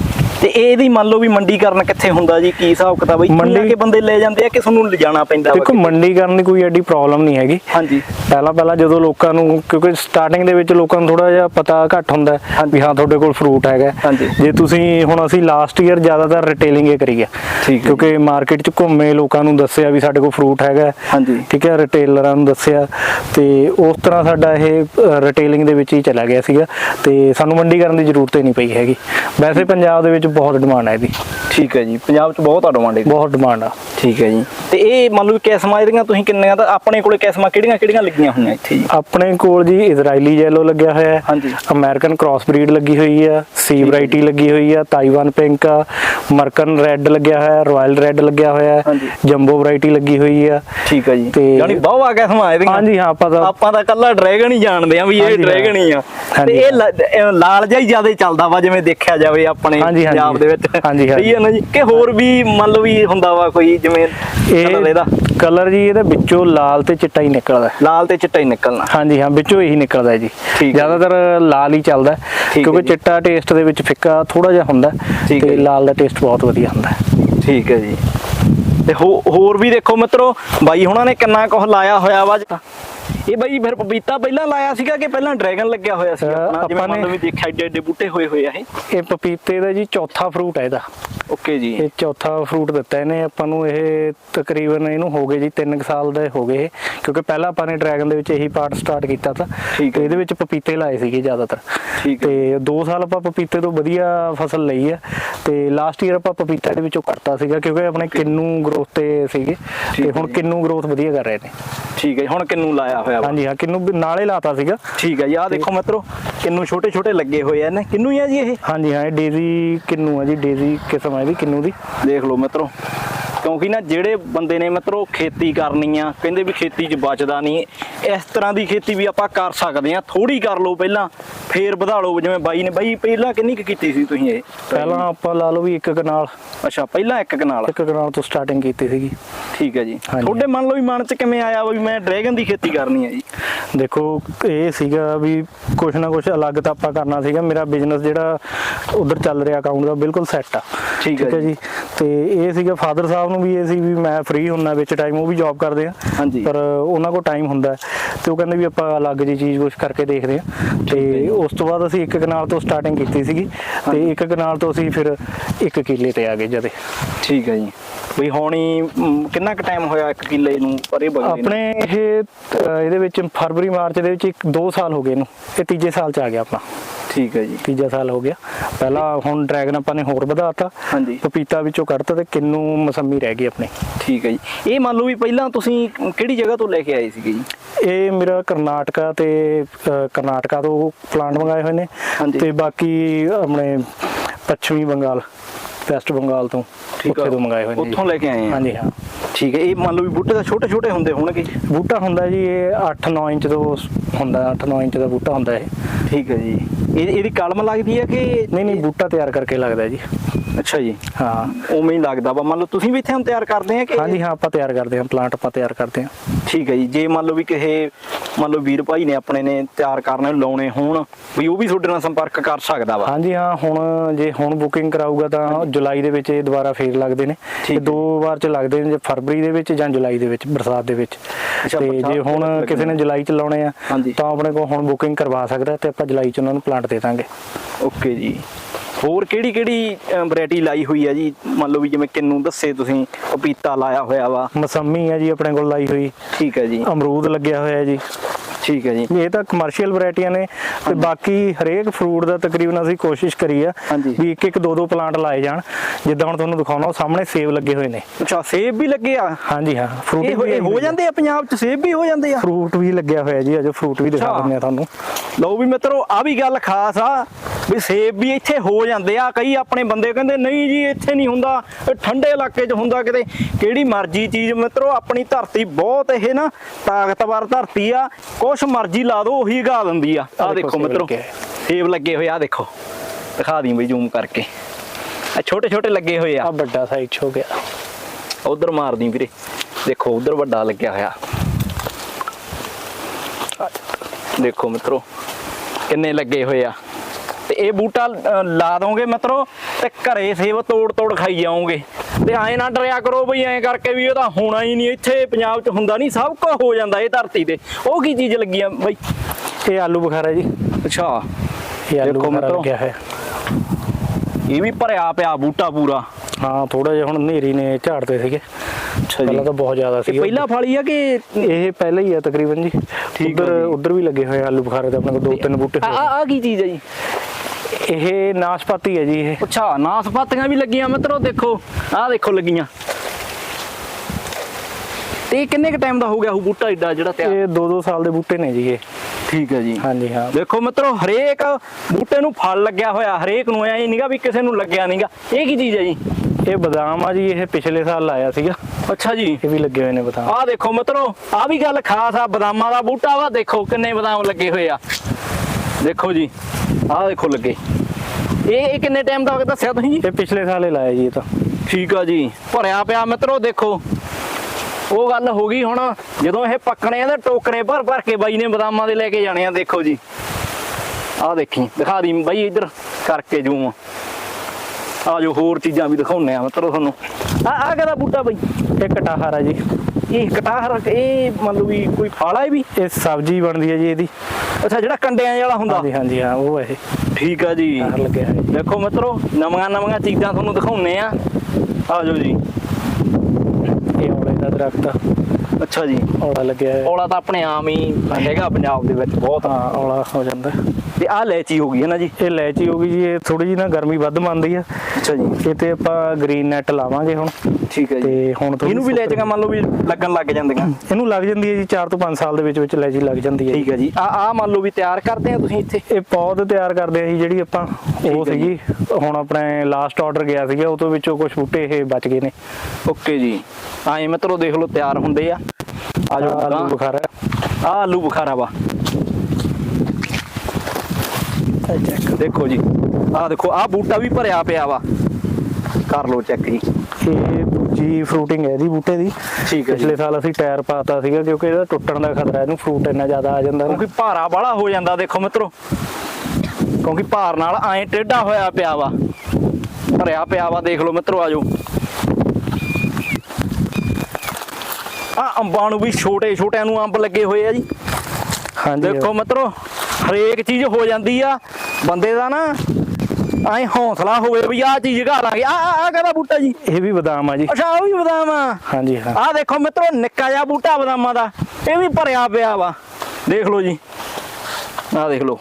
ਤੇ ਇਹਦੀ ਮੰਨ ਲਓ ਵੀ ਮੰਡੀਕਰਨ ਕਿੱਥੇ ਹੁੰਦਾ ਜੀ? ਕੀ ਹਿਸਾਬ ਕਿਤਾਬ ਹੈ? ਮੰਡੀ ਕੇ ਬੰਦੇ ਲੈ ਜਾਂਦੇ ਆ ਕਿ ਤੁਹਾਨੂੰ ਲਿਜਾਣਾ ਪੈਂਦਾ ਦੇਖੋ ਮੰਡੀ ਕਰਨ ਦੀ ਕੋਈ ਐਡੀ ਪ੍ਰੋਬਲਮ ਨਹੀਂ ਹੈਗੀ। ਹਾਂਜੀ। ਪਹਿਲਾਂ ਪਹਿਲਾਂ ਜਦੋਂ ਲੋਕਾਂ ਨੂੰ ਕਿਉਂਕਿ ਸਟਾਰਟਿੰਗ ਦੇ ਵਿੱਚ ਲੋਕਾਂ ਨੂੰ ਥੋੜਾ ਜਿਹਾ ਪਤਾ ਘੱਟ ਹੁੰਦਾ। ਵੀ ਹਾਂ ਤੁਹਾਡੇ ਕੋਲ ਫਰੂਟ ਹੈਗਾ। ਜੇ ਤੁਸੀਂ ਹੁਣ ਅਸੀਂ ਲਾਸਟ ਈਅਰ ਜ਼ਿਆਦਾਤਰ ਰਿਟੇਲਿੰਗ ਹੀ ਕਰੀ ਆ। ਕਿਉਂਕਿ ਮਾਰਕੀਟ 'ਚ ਘੁੰਮੇ ਲੋਕਾਂ ਨੂੰ ਦੱਸਿਆ ਵੀ ਸਾਡੇ ਕੋਲ ਫਰੂਟ ਹੈਗਾ ਹਾਂਜੀ। ਠੀਕ ਹੈ ਰਿਟੇਲਰਾਂ ਨੂੰ ਦੱਸਿਆ। ਤੇ ਉਸ ਤਰ੍ਹਾਂ ਸਾਡਾ ਇਹ ਰਿਟੇਲਿੰਗ ਦੇ ਵਿੱਚ ਹੀ ਚਲਾ ਗਿਆ ਸੀਗਾ। ਤੇ ਸਾਨੂੰ ਮੰਡੀ ਕਰਨ ਦੀ ਜ਼ਰੂਰਤ ਹੀ ਨਹੀਂ ਪਈ ਹੈਗੀ। ਵੈਸੇ ਪੰਜਾਬ ਦੇ ਵਿੱਚ ਬਹੁਤ ਡਿਮਾਂਡ ਹੈ ਇਹਦੀ। ਠੀਕ ਹੈ ਜੀ ਪੰਜਾਬ 'ਚ ਬਹੁਤ ਆ ਡਿਮਾਂਡ ਬਹੁਤ ਡਿਮਾਂਡ ਆ। ਠੀਕ ਹੈ ਜੀ। ਤੇ ਇਹ ਮੰਨ ਲਓ ਕਿਸਮਾਂ ਇਹਦੀਆਂ ਤੁਸੀਂ ਕਿੰਨੀਆਂ ਤਾਂ ਆਪਣੇ ਕੋਲੇ ਕਿਸਮਾਂ ਕਿਹੜੀਆਂ ਕਿਹੜੀਆਂ ਲੱਗੀਆਂ ਹੋਈਆਂ ਇੱਥੇ ਜੀ? ਆਪਣੇ ਕੋਲ ਜੀ ਇਜ਼ਰਾਈਲੀ ਜੈਲੋ ਲੱਗਿਆ ਹੋਇਆ ਹੈ। ਹਾਂਜੀ। ਅਮਰੀਕਨ ਕ੍ਰਾਸ ਬਰੀਡ ਲੱਗੀ ਹੋਈ ਆ ਸੀ ਵੈਰਾਈਟੀ ਲੱਗੀ ਹੋਈ ਆ ਤਾਈਵਾਨ ਪਿੰਕ ਆ ਮਰਕਨ ਰੈੱਡ ਲੱਗਿਆ ਹੋਇਆ ਰਾਇਲ ਰੈੱਡ ਲੱਗਿਆ ਹੋਇਆ। ਜੰਬੋ ਵੈਰਾਈਟੀ ਲੱਗੀ ਹੋਈ ਆ। ਠੀਕ ਹੈ ਜੀ। ਤੇ- ਯਾਨੀ ਬਹੁਤ ਆ ਕਿਸਮਾਂ ਇਹਦੀਆਂ। ਹਾਂਜੀ ਹਾਂ ਆਪਾਂ ਤਾਂ ਆਪਾਂ ਤਾਂ ਕੱਲਾ ਡਰੈਗਨ ਹੀ ਜਾਣਦੇ ਆ ਵੀ ਇਹ। ਡਰੈਗਨ ਹੀ। ਆ। ਤੇ ਇਹ ਲਾਲ ਜਿਹਾ ਹੀ ਜ਼ਿਆਦਾ ਚੱਲਦਾ ਵਾ ਜਿਵੇਂ ਦੇਖਿਆ ਜਾਵੇ ਆਪਣੇ ਹਾਂਜੀ, ਹਾਂਜੀ। ਪੰਜਾਬ ਦੇ ਵਿੱਚ ਹਾਂਜੀ, ਹਾਂਜੀ। ਸਹੀ ਹੈ ਨਾ ਜੀ ਕਿ ਹੋਰ ਵੀ ਮੰਨ ਲਓ ਵੀ ਹੁੰਦਾ ਵਾ ਕੋਈ ਜਿਵੇਂ ਕਲਰ ਇਹਦਾ ਇਹ ਕਲਰ ਜੀ ਇਹਦਾ ਵਿੱਚੋਂ ਲਾਲ ਤੇ ਚਿੱਟਾ ਹੀ ਨਿਕਲਦਾ ਹੈ। ਲਾਲ ਤੇ ਚਿੱਟਾ ਹੀ ਨਿਕਲਣਾ ਹਾਂਜੀ ਹਾਂ ਵਿੱਚੋਂ ਇਹੀ ਨਿਕਲਦਾ ਹੈ ਜੀ ਠੀਕ ਹੈ। ਜ਼ਿਆਦਾਤਰ ਲਾਲ ਹੀ ਚੱਲਦਾ ਹੈ, ਠੀਕ ਹੈ ਕਿਉਂਕਿ ਜੀ। ਚਿੱਟਾ ਟੇਸਟ ਦੇ ਵਿੱਚ ਫਿੱਕਾ ਥੋੜਾ ਜਿਹਾ ਹੁੰਦਾ ਹੈ ਠੀਕ ਹੈ ਤੇ ਜੀ। ਲਾਲ ਦਾ ਟੇਸਟ ਬਹੁਤ ਵਧੀਆ ਹੁੰਦਾ ਹੈ ਠੀਕ ਹੈ ਜੀ ਤੇ ਹੋ- ਹੋਰ ਵੀ ਦੇਖੋ ਮਿੱਤਰੋ ਬਾਈ ਹੁਣਾਂ ਨੇ ਕਿੰਨਾ ਕੁਝ ਲਾਇਆ ਹੋਇਆ ਵਾ ਇਹ ਬਾਈ ਫਿਰ ਪਪੀਤਾ ਪਹਿਲਾਂ ਲਾਇਆ ਸੀਗਾ ਕਿ ਪਹਿਲਾਂ ਡਰੈਗਨ ਲੱਗਿਆ ਹੋਇਆ ਸੀ ਅਹ ਆਪਣਾ ਜਿਵੇਂ ਆਪਾਂ ਨੇ- ਵੀ ਦੇਖਿਆ ਏਡੇ ਏਡੇ ਬੂਟੇ ਹੋਏ ਹੋਏ ਆ ਇਹ। ਇਹ ਪਪੀਤੇ ਦਾ ਜੀ ਚੌਥਾ ਫਰੂਟ ਹੈ ਇਹਦਾ। ਓਕੇ ਜੀ। ਇਹ ਚੌਥਾ ਫਰੂਟ ਦਿੱਤਾ ਇਹਨੇ ਆਪਾਂ ਨੂੰ ਇਹ ਤਕਰੀਬਨ ਇਹਨੂੰ ਹੋ ਗਏ ਜੀ 3 ਸਾਲ ਦੇ ਹੋ ਗਏ ਕਿਉਂਕਿ ਪਹਿਲਾਂ ਆਪਾਂ ਨੇ ਡਰੈਗਨ ਦੇ ਵਿੱਚ ਇਹੀ ਪਾਰਟ ਸਟਾਰਟ ਕੀਤਾ ਤਾਂ। ਠੀਕ ਇਹਦੇ ਵਿੱਚ ਪਪੀਤੇ ਲਾਏ ਸੀਗੇ ਜ਼ਿਆਦਾਤਰ। ਠੀਕ। ਤੇ 2 ਸਾਲ ਆਪਾਂ ਪਪੀਤੇ ਤੋਂ ਵਧੀਆ ਫਸਲ ਲਈ ਹੈ ਤੇ ਲਾਸਟ ਈਅਰ ਆਪਾਂ ਪਪੀਤਾ ਦੇ ਵਿੱਚੋਂ ਕੱਟਤਾ ਸੀਗਾ ਕਿਉਂਕਿ ਆਪਣੇ ਕਿੰਨੂ ਗਰੋਥ ਤੇ ਸੀਗੇ। ਤੇ ਹੁਣ। ਕਿੰਨੂ ਗਰੋਥ ਵਧੀਆ ਕਰ ਰਹੇ ਨੇ। ਠੀਕ ਹੈ ਹੁਣ ਕਿੰਨੂ ਲਾਇਆ? ਹੋਇਆ ਵਾ। ਹਾਂਜੀ ਹਾਂ ਕਿੰਨੂ ਵੀ ਨਾਲੇ ਲਾਤਾ ਸੀਗਾ। ਠੀਕ ਹੈ ਜੀ ਆਹ ਦੇਖੋ ਮਿੱਤਰੋ ਕਿੰਨੂ ਛੋਟੇ ਛੋਟੇ ਲੱਗੇ ਹੋਏ ਆ ਨੇ ਕਿੰਨੂ ਹੀ ਆ ਜੀ ਇਹ? ਹਾਂਜੀ ਹਾਂ ਇਹ ਡੇਜ਼ੀ ਕਿੰਨੂ ਆ ਜੀ? ਡੇਜ਼ੀ ਕਿਸਮ ਆ ਇਹਦੀ ਕਿੰਨੂ ਦੀ? ਦੇਖ ਲਓ ਮਿੱਤਰੋ ਕਿਉਂਕਿ ਨਾ ਜਿਹੜੇ ਬੰਦੇ ਨੇ ਮਿੱਤਰੋ ਖੇਤੀ ਕਰਨੀ ਆ ਕਹਿੰਦੇ ਵੀ ਖੇਤੀ 'ਚ ਬਚਦਾ ਨਹੀਂ। ਇਸ ਤਰ੍ਹਾਂ ਦੀ ਖੇਤੀ ਵੀ ਆਪਾਂ ਕਰ ਸਕਦੇ ਆ। ਥੋੜੀ ਕਰ ਲਓ ਪਹਿਲਾਂ ਫੇਰ ਵਧਾ ਲਓ। ਜਿਵੇਂ ਬਾਈ ਨੇ ਬਾਈ ਪਹਿਲਾਂ ਕਿੰਨੀ ਕੁ ਕੀਤੀ ਸੀ ਤੁਸੀਂ ਇਹ? ਪਹਿਲਾਂ ਆਪਾਂ ਲਾ ਲਓ ਵੀ ਇੱਕ ਕਨਾਲ। ਅੱਛਾ ਪਹਿਲਾਂ ਇੱਕ ਕਨਾਲ। ਇੱਕ ਕਨਾਲ ਤੋਂ ਸਟਾਰਟਿੰਗ ਕੀਤੀ ਸੀਗੀ। ਠੀਕ ਹੈ ਜੀ। ਤੁਹਾਡੇ ਮੰਨ ਲਓ ਵੀ ਮਨ 'ਚ ਕਿਵੇਂ ਆਇਆ ਵੀ ਮੈਂ ਡਰੈਗਨ ਦੀ ਖੇਤੀ ਕਰਨੀ ਹੈ ਜੀ? ਦੇਖੋ ਇਹ ਸੀਗਾ ਵੀ ਕੁਛ ਨਾ ਕੁਛ ਅਲੱਗ ਤਾਂ ਆਪਾਂ ਕਰਨਾ ਸੀਗਾ। ਮੇਰਾ ਬਿਜ਼ਨਸ ਜਿਹੜਾ ਉਧਰ ਚੱਲ ਰਿਹਾ ਅਕਾਊਂਟ ਦਾ ਬਿਲਕੁਲ ਸੈੱਟ ਆ। ਠੀਕ ਹੈ ਜੀ। ਤੇ ਇਹ ਸੀਗਾ ਫਾਦਰ ਸਾਹਿਬ ਨੂੰ ਵੀ ਇਹ ਸੀ ਵੀ ਮੈਂ ਫ੍ਰੀ ਹੁੰਨਾ ਵਿੱਚ ਟਾਈਮ ਉਹ ਵੀ ਜੌਬ ਕਰਦੇ ਆ। ਪਰ ਉਹਨਾਂ ਕੋਲ ਟਾਈਮ ਹੁੰਦਾ ਤੇ ਉਹ ਕਹਿੰਦੇ ਵੀ ਆਪਾਂ ਅਲੱਗ ਜੀ ਚੀਜ਼ ਕੁਛ ਕਰਕੇ ਦੇਖਦੇ ਆ ਤੇ ਉਸ ਤੋਂ ਬਾਅਦ ਅਸੀਂ ਇੱਕ ਕਨਾਲ ਤੋਂ ਸਟਾਰਟਿੰਗ ਕੀਤੀ ਸੀਗੀ। ਤੇ ਇੱਕ ਕਨਾਲ ਤੋਂ ਅਸੀਂ ਫਿਰ ਇੱਕ ਕਿੱਲੇ ਤੇ ਆ ਗਏ ਜਦੇ। ਠੀਕ ਹੈ ਜੀ। ਵੀ ਹੋਣੀ ਮ, ਕਿੰਨਾ ਕੁ ਟਾਈਮ ਹੋਇਆ ਇੱਕ ਕਿੱਲੇ ਨੂੰ? ਪਰੇ ਬਗਲੇ ਨੂੰ ਆਪਣੇ ਇਹ ਅਹ, ਇਹਦੇ ਵਿੱਚ ਫਰਵਰੀ ਮਾਰਚ ਦੇ ਵਿੱਚ ਇੱਕ 2 ਸਾਲ ਹੋ ਗਏ ਇਹਨੂੰ। ਇਹ ਤੀਜੇ ਸਾਲ ਚ ਆ ਗਿਆ ਆਪਣਾ। ਠੀਕ ਹੈ ਜੀ। ਤੀਜਾ ਸਾਲ ਹੋ ਗਿਆ। ਪਹਿਲਾਂ ਹੁਣ ਡਰੈਗਨ ਆਪਾਂ ਨੇ ਹੋਰ ਵਧਾਤਾ ਹਾਂਜੀ। ਪਪੀਤਾ ਵਿੱਚੋਂ ਕੱਢਤਾ ਤੇ ਕਿੰਨੂ ਮਸੰਮੀ ਰਹਿ ਗਈ ਆਪਣੀ। ਠੀਕ ਹੈ ਜੀ। ਇਹ ਮੰਨ ਲਓ ਵੀ ਪਹਿਲਾਂ ਤੁਸੀਂ ਕਿਹੜੀ ਜਗ੍ਹਾ ਤੋਂ ਲੈ ਕੇ ਆਏ ਸੀਗੇ ਜੀ? ਇਹ ਮੇਰਾ ਕਰਨਾਟਕਾ ਤੇ ਅਹ, ਕਰਨਾਟਕਾ ਤੋਂ ਪਲਾਂਟ ਮੰਗਾਏ ਹੋਏ ਨੇ ਹਾਂਜੀ। ਤੇ ਬਾਕੀ ਆਪਣੇ ਪੱਛਮੀ ਬੰਗਾਲ। ਵੈਸਟ ਬੰਗਾਲ ਤੋਂ ਉੱਥੇ ਤੋਂ ਮੰਗਾਏ ਹੋਏ ਨੇ ਜੀ। ਉੱਥੋਂ ਲੈ ਕੇ ਆਏ ਆ? ਹਾਂਜੀ ਹਾਂ। ਠੀਕ ਹੈ ਇਹ ਮੰਨ ਲਓ ਵੀ ਬੂਟੇ ਤਾਂ ਛੋਟੇ ਛੋਟੇ ਹੁੰਦੇ ਹੋਣਗੇ ਬੂਟਾ ਹੁੰਦਾ ਜੀ ਇਹ 8-9 ਇੰਚ ਤੋਂ ਹੁੰਦਾ 8-9 ਇੰਚ ਦਾ ਬੂਟਾ ਹੁੰਦਾ ਇਹ। ਠੀਕ ਹੈ ਜੀ। ਇਹ ਇਹਦੀ ਕਲਮ ਲੱਗਦੀ ਹੈ ਕਿ ਨਹੀਂ ਨਹੀਂ ਬੂਟਾ ਤਿਆਰ ਕਰਕੇ ਲੱਗਦਾ ਜੀ। ਅੱਛਾ ਜੀ। ਹਾਂ। ਉਵੇਂ ਹੀ ਲੱਗਦਾ ਵਾ। ਮੰਨ ਲਓ ਤੁਸੀਂ ਵੀ ਇੱਥੇ ਹੁਣ ਤਿਆਰ ਕਰਦੇ ਆ ਕਿ ਹਾਂਜੀ ਹਾਂ ਆਪਾਂ ਤਿਆਰ ਕਰਦੇ ਹਾਂ। ਪਲਾਂਟ ਆਪਾਂ ਤਿਆਰ ਕਰਦੇ ਹਾਂ। ਠੀਕ ਹੈ ਜੀ। ਜੇ ਮੰਨ ਲਓ ਵੀ ਕਿਸੇ ਮੰਨ ਲਓ ਵੀਰ ਭਾਈ ਨੇ ਆਪਣੇ ਨੇ ਤਿਆਰ ਕਰਨੇ ਲਾਉਣੇ ਹੋਣ ਵੀ ਉਹ ਵੀ ਤੁਹਾਡੇ ਨਾਲ ਸੰਪਰਕ ਕਰ ਸਕਦਾ ਵਾ। ਹਾਂਜੀ ਹਾਂ ਹੁਣ ਜੇ ਹੁਣ ਬੁਕਿੰਗ ਕਰਾਊਗਾ ਤਾਂ ਜੁਲਾਈ ਦੇ ਵਿੱਚ ਇਹ ਦੁਬਾਰਾ ਫੇਰ ਲੱਗਦੇ ਨੇ। ਇਹ ਦੋ ਵਾਰ ਚ ਲੱਗਦੇ ਨੇ ਜੇ ਫਰਵਰੀ ਦੇ ਵਿੱਚ ਜਾਂ ਜੁਲਾਈ ਦੇ ਵਿੱਚ ਬਰਸਾਤ ਦੇ ਵਿੱਚ। ਤੇ ਜੇ ਹੁਣ ਕਿਸੇ ਨੇ ਜੁਲਾਈ ਚ ਲਾਉਣੇ ਆ। ਤਾਂ ਆਪਣੇ ਕੋਲ ਹੁਣ ਬੁਕਿੰਗ ਕਰਵਾ ਸਕਦਾ ਤੇ ਆਪਾਂ ਜੁਲਾਈ ਚ ਉਹਨਾਂ ਨੂੰ ਪਲਾਂਟ ਦੇ ਦਾਂਗੇ। ਓਕੇ ਜੀ। ਹੋਰ ਕਿਹੜੀ ਕਿਹੜੀ ਵੈਰਾਈਟੀ ਲਾਈ ਹੋਈ ਆ ਜੀ? ਮੰਨ ਲਓ ਵੀ ਜਿਵੇਂ ਕਿੰਨੂ ਦੱਸੇ ਤੁਸੀਂ ਪਪੀਤਾ ਲਾਇਆ ਹੋਇਆ ਵਾ। ਮਸੰਮੀ ਹੈ ਜੀ ਆਪਣੇ ਕੋਲ ਲਾਈ ਹੋਈ। ਠੀਕ ਹੈ ਜੀ। ਅਮਰੂਦ ਲੱਗਿਆ ਹੋਇਆ ਜੀ। ਠੀਕ ਹੈ ਜੀ। ਇਹ ਤਾਂ ਕਮਰਸ਼ੀਅਲ ਵੈਰਾਈਟੀਆਂ ਨੇ ਤੇ ਬਾਕੀ ਹਰੇਕ ਫਰੂਟ ਦਾ ਤਕਰੀਬਨ ਅਸੀਂ ਕੋਸ਼ਿਸ਼ ਕਰੀ ਆ। ਵੀ ਇੱਕ ਇੱਕ ਦੋ ਦੋ ਪਲਾਂਟ ਲਾਏ ਜਾਣ। ਜਿੱਦਾਂ ਹੁਣ ਤੁਹਾਨੂੰ ਦਿਖਾਉਣਾ ਉਹ ਸਾਹਮਣੇ ਸੇਬ ਲੱਗੇ ਹੋਏ ਨੇ। ਅੱਛਾ ਸੇਬ ਵੀ ਲੱਗੇ ਆ? ਹਾਂਜੀ ਹਾਂ ਫਰੂਟ ਇਹ ਹੋ ਜਾਂਦੇ ਆ ਪੰਜਾਬ ਚ? ਸੇਬ ਵੀ ਹੋ ਜਾਂਦੇ ਆ? ਫਰੂਟ ਵੀ ਲੱਗਿਆ ਹੋਇਆ ਜੀ ਅਜੋ ਫਰੂਟ ਵੀ ਦਿਖਾ। ਦਿੰਦੇ ਆ ਤੁਹਾਨੂੰ। ਲਓ ਵੀ ਮਿੱਤਰੋ ਆ ਵੀ ਗੱਲ ਖਾਸ ਆ। ਵੀ ਸੇਬ ਵੀ ਇੱਥੇ ਹੋ ਜਾਂਦੇ ਆ। ਕਈ ਆਪਣੇ ਬੰਦੇ ਕਹਿੰਦੇ ਨਹੀਂ ਜੀ ਇੱਥੇ ਨਹੀਂ ਹੁੰਦਾ। ਠੰਡੇ ਇਲਾਕੇ 'ਚ ਹੁੰਦਾ ਕਿਤੇ। ਕਿਹੜੀ ਮਰਜ਼ੀ ਚੀਜ਼ ਮਿੱਤਰੋ ਆਪਣੀ ਧਰਤੀ ਬਹੁਤ ਇਹ ਨਾ ਤਾਕਤਵਰ ਧਰਤੀ ਆ। ਕੁਛ ਮਰਜ਼ੀ ਲਾ ਦੋ ਉਹੀ ਗਾ ਦਿੰਦੀ ਆ। ਆ ਦੇਖੋ ਮਿੱਤਰੋ। ਸੇਬ ਲੱਗੇ ਹੋਏ ਆ ਦੇਖੋ। ਦਿਖਾ ਦੀ ਬਈ ਜ਼ੂਮ ਕਰਕੇ। ਆ ਛੋਟੇ ਛੋਟੇ ਲੱਗੇ ਹੋਏ ਆ। ਆ ਵੱਡਾ ਸਾਈਜ਼ ਹੋ ਗਿਆ। ਉਧਰ ਮਾਰਦੀ ਵੀਰੇ। ਦੇਖੋ ਉਧਰ ਵੱਡਾ ਲੱਗਿਆ ਹੋਇਆ। ਦੇਖੋ ਮਿੱਤਰੋ ਕਿੰਨੇ ਲੱਗੇ ਹੋਏ ਆ। ਤੇ ਇਹ ਬੂਟਾ ਲਾ ਦੋਗੇ ਮਿੱਤਰੋ ਤੇ ਘਰੇ ਸੇਬ ਤੋੜ ਤੋੜ ਖਾਈ ਜਾਓਗੇ। ਤੇ ਐਂ ਨਾ ਡਰਿਆ ਕਰੋ ਬਈ ਐਂ ਕਰਕੇ ਵੀ ਇਹ ਤਾਂ ਹੋਣਾ ਹੀ ਨਹੀਂ। ਇੱਥੇ ਪੰਜਾਬ 'ਚ ਹੁੰਦਾ ਨਹੀਂ ਸਭ ਕੁਝ ਹੋ ਜਾਂਦਾ ਇਹ ਧਰਤੀ ਤੇ। ਉਹ ਕੀ ਚੀਜ਼ ਲੱਗੀ ਆ ਬਈ? ਇਹ ਆਲੂ ਬੁਖਾਰਾ ਜੀ। ਅੱਛਾ। ਇਹ ਆਲੂ ਬੁਖਾਰਾ। ਲੱਗਿਆ ਹੈ ਇਹ ਵੀ ਭਰਿਆ ਪਿਆ ਬੂਟਾ ਪੂਰਾ। ਹਾਂ ਥੋੜਾ ਜਿਹਾ ਹੁਣ ਹਨੇਰੀ ਨੇ ਝਾੜਦੇ ਸੀਗੇ। ਅੱਛਾ ਪਹਿਲਾਂ ਤਾਂ ਬਹੁਤ ਜ਼ਿਆਦਾ ਸੀ ਪਹਿਲਾ ਫਲੀ ਆ ਕਿ ਇਹ ਪਹਿਲਾਂ ਹੀ ਆ ਤਕਰੀਬਨ ਜੀ। ਉਧਰ ਜੀ। ਉਧਰ ਵੀ ਲੱਗੇ ਹੋਏ ਆਲੂ ਬੁਖਾਰੇ ਦੇ ਆਪਣੇ ਕੋਲ ਦੋ ਤਿੰਨ ਬੂਟੇ ਆ ਆ ਕੀ ਚੀਜ਼ ਹੈ ਜੀ? ਇਹ ਨਾਸ਼ਪਾਤੀ ਹੈ ਜੀ ਇਹ। ਅੱਛਾ ਨਾਸਪਾਤੀਆਂ ਵੀ ਲੱਗੀਆਂ ਮਿੱਤਰੋ ਦੇਖੋ। ਆਹ ਦੇਖੋ ਲੱਗੀਆਂ। ਤੇ ਕਿੰਨੇ ਕ ਟਾਈਮ ਦਾ ਹੋ ਗਿਆ ਉਹ ਬੂਟਾ ਏਡਾ ਜਿਹੜਾ ਤਿਆਰ? ਇਹ 2-2 ਸਾਲ ਦੇ ਬੂਟੇ ਨੇ ਜੀ ਇਹ। ਠੀਕ ਹੈ ਜੀ। ਹਾਂਜੀ ਹਾਂ। ਦੇਖੋ ਮਿੱਤਰੋ ਹਰੇਕ ਬੂਟੇ ਨੂੰ ਫਲ ਲੱਗਿਆ ਹੋਇਆ ਹਰੇਕ ਨੂੰ ਐ ਨਹੀਂਗਾ ਵੀ ਕਿਸੇ ਨੂੰ ਲੱਗਿਆ ਨਹੀਂਗਾ ਇਹ ਕੀ ਚੀਜ਼ ਹੈ ਜੀ? ਇਹ ਬਦਾਮ ਆ ਜੀ ਇਹ ਪਿਛਲੇ ਸਾਲ ਲਾਇਆ ਸੀਗਾ। ਅੱਛਾ ਜੀ। ਇਹ ਵੀ ਲੱਗੇ ਹੋਏ ਨੇ ਬਦਾਮ। ਆਹ ਦੇਖੋ ਮਿੱਤਰੋ ਆਹ ਵੀ ਗੱਲ ਖਾਸ ਆ ਬਦਾਮਾਂ ਦਾ ਬੂਟਾ ਵਾ। ਦੇਖੋ ਕਿੰਨੇ ਬਦਾਮ ਲੱਗੇ ਹੋਏ ਆ। ਦੇਖੋ ਜੀ। ਆਹ ਦੇਖੋ ਲੱਗੇ। ਇਹ ਇਹ ਕਿੰਨੇ ਟਾਈਮ ਦਾ ਹੋ ਗਿਆ ਦੱਸਿਆ ਤੁਸੀਂ ਜੀ? ਇਹ ਪਿਛਲੇ ਸਾਲ ਹੀ ਲਾਇਆ ਜੀ ਇਹ ਤਾਂ। ਠੀਕ ਆ ਜੀ। ਭਰਿਆ ਪਿਆ ਮਿੱਤਰੋ ਦੇਖੋ। ਉਹ ਗੱਲ ਹੋ ਗਈ ਹੁਣ ਜਦੋਂ ਇਹ ਪੱਕਣੇ ਆ ਤੇ ਟੋਕਰੇ ਭਰ ਭਰ ਕੇ ਬਾਈ ਨੇ ਬਦਾਮਾਂ ਦੇ ਲੈ ਕੇ ਜਾਣੇ ਆ ਦੇਖੋ ਜੀ। ਆਹ ਦੇਖੀ ਦਿਖਾ ਦੀ ਬਾਈ ਇੱਧਰ ਕਰਕੇ ਜੂਮ ਆ ਜੋ ਹੋਰ ਚੀਜ਼ਾਂ ਵੀ ਦਿਖਾਉਣੇ ਆ ਮਿੱਤਰੋ ਤੁਹਾਨੂੰ। ਆ ਆ ਕਿਹਦਾ ਬੂਟਾ ਬਾਈ? ਇਹ ਕਟਾਹਰ ਆ ਜੀ। ਇਹ ਕਟਾਹਰ ਇਹ ਮੰਨ ਲਓ ਵੀ ਕੋਈ ਫਲ ਇਹ ਵੀ? ਇਹ ਸਬਜ਼ੀ ਬਣਦੀ ਹੈ ਜੀ ਇਹਦੀ। ਅੱਛਾ ਜਿਹੜਾ ਕੰਡਿਆਂ ਵਾਲਾ ਹੁੰਦਾ। ਹਾਂਜੀ ਹਾਂਜੀ ਹਾਂ ਉਹ ਹੈ ਇਹ। ਠੀਕ ਆ ਜੀ। ਕਟਾਹਰ ਲੱਗਿਆ ਹੈ ਦੇਖੋ ਮਿੱਤਰੋ ਨਵੀਆਂ ਨਵੀਆਂ ਚੀਜ਼ਾਂ ਤੁਹਾਨੂੰ ਦਿਖਾਉਣੇ ਆ ਆ ਜਾਓ ਜੀ। ਇਹ ਔਲੇ ਦਾ ਦਰਖਤ ਆ। ਅੱਛਾ ਜੀ। ਔਲਾ ਲੱਗਿਆ ਹੈ ਔਲਾ ਤਾਂ ਆਪਣੇ ਆਮ ਹੀ ਹੈਗਾ ਪੰਜਾਬ ਦੇ ਵਿੱਚ ਬਹੁਤ। ਹਾਂ ਔਲਾ ਹੋ ਜਾਂਦਾ। ਤੇ ਆਹ ਲੈਚੀ ਹੋ ਗਈ ਹੈ ਨਾ ਜੀ? ਇਹ ਇਲਾਇਚੀ ਹੋ ਗਈ ਜੀ ਇਹ ਥੋੜੀ ਜੀ ਨਾ ਗਰਮੀ ਵੱਧ ਮੰਨਦੀ ਆ। ਅੱਛਾ ਜੀ। ਇਹ ਤੇ ਆਪਾਂ ਗ੍ਰੀਨ ਨੈਟ ਲਾਵਾਂਗੇ ਹੁਣ। ਠੀਕ ਹੈ ਜੀ। ਤੇ ਹੁਣ ਥੋੜ੍ਹੀ ਇਹਨੂੰ ਵੀ ਲੈਚੀਆਂ ਮੰਨ ਲਓ ਵੀ ਲੱਗਣ ਲੱਗ ਜਾਂਦੀਆਂ। ਇਹਨੂੰ ਲੱਗ ਜਾਂਦੀ ਹੈ ਜੀ 4 ਤੋਂ 5 ਸਾਲ ਦੇ ਵਿੱਚ ਵਿੱਚ ਇਲਾਇਚੀ ਲੱਗ ਜਾਂਦੀ ਹੈ ਠੀਕ ਹੈ ਜੀ। ਆ ਆ ਮੰਨ ਲਓ ਵੀ ਤਿਆਰ ਕਰਦੇ ਆ ਤੁਸੀਂ ਇੱਥੇ? ਇਹ ਪੌਦ ਤਿਆਰ ਕਰਦੇ ਆ ਜੀ ਜਿਹੜੀ ਆਪਾਂ ਉਹ। ਸੀਗੀ ਹੁਣ ਆਪਣੇ ਲਾਸਟ ਆਰਡਰ ਗਿਆ ਸੀਗਾ ਉਹ ਤੋਂ ਵਿੱਚੋਂ ਕੁਝ ਬੂਟੇ ਇਹ ਬਚ ਗਏ ਨੇ। ਓਕੇ ਜੀ। ਆਏ ਮਿੱਤਰੋ ਦੇਖ ਲਓ ਤਿਆਰ ਹੁੰਦੇ ਆ। ਆ ਆਲੂ ਬੁਖਾਰਾ ਆ ਆਲੂ ਬੁਖਾਰਾ ਵਾ। ਦੇਖੋ ਜੀ ਆ ਦੇਖੋ ਆ ਬੂਟਾ ਵੀ ਭਰਿਆ ਪਿਆ ਵਾ। ਕਰ ਲਓ ਚੈੱਕ ਜੀ। ਇਹ ਦੂਜੀ ਫਰੂਟਿੰਗ ਹੈ ਇਹਦੀ ਬੂਟੇ ਦੀ। ਠੀਕ ਹੈ ਜੀ। ਪਿਛਲੇ ਸਾਲ ਅਸੀਂ ਟਾਇਰ ਪਾਤਾ ਸੀਗਾ ਕਿਉਂਕਿ ਇਹਦਾ ਟੁੱਟਣ ਦਾ ਖਤਰਾ ਇਹਨੂੰ ਫਰੂਟ ਇੰਨਾ ਜ਼ਿਆਦਾ ਆ ਜਾਂਦਾ ਕਿਉਂਕਿ ਭਾਰਾ ਬਾਹਲਾ ਹੋ ਜਾਂਦਾ ਦੇਖੋ ਮਿੱਤਰੋ। ਕਿਉਂਕਿ ਭਾਰ ਨਾਲ ਐਂ ਟੇਢਾ ਹੋਇਆ ਪਿਆ ਵਾ। ਭਰਿਆ ਪਿਆ ਵਾ ਦੇਖ ਲਓ ਮਿੱਤਰੋ ਆਜੋ। ਅੰਬਾਂ ਨੂੰ ਵੀ ਛੋਟੇ ਛੋਟਿਆਂ ਨੂੰ ਅੰਬ ਲੱਗੇ ਹੋਏ ਆ ਜੀ। ਹਾਂਜੀ। ਦੇਖੋ ਮਿੱਤਰੋ ਹਰੇਕ ਚੀਜ਼ ਹੋ ਜਾਂਦੀ ਆ ਬੰਦੇ ਦਾ ਨਾ ਐਂ ਹੌਸਲਾ ਹੋਵੇ ਵੀ ਆਹ ਚੀਜ਼ ਘਾ ਲਾਂਗੇ। ਆ ਆ ਆ ਕਾਹਦਾ ਬੂਟਾ ਜੀ? ਇਹ ਵੀ ਬਦਾਮ ਆ ਜੀ। ਅੱਛਾ ਉਹ ਵੀ ਬਦਾਮ ਆ। ਹਾਂਜੀ ਹਾਂ। ਆਹ ਦੇਖੋ ਮਿੱਤਰੋ ਨਿੱਕਾ ਜਿਹਾ ਬੂਟਾ ਬਦਾਮਾਂ ਦਾ। ਇਹ ਵੀ ਭਰਿਆ ਪਿਆ ਵਾ। ਦੇਖ ਲਓ ਜੀ। ਆਹ ਦੇਖ ਲਓ।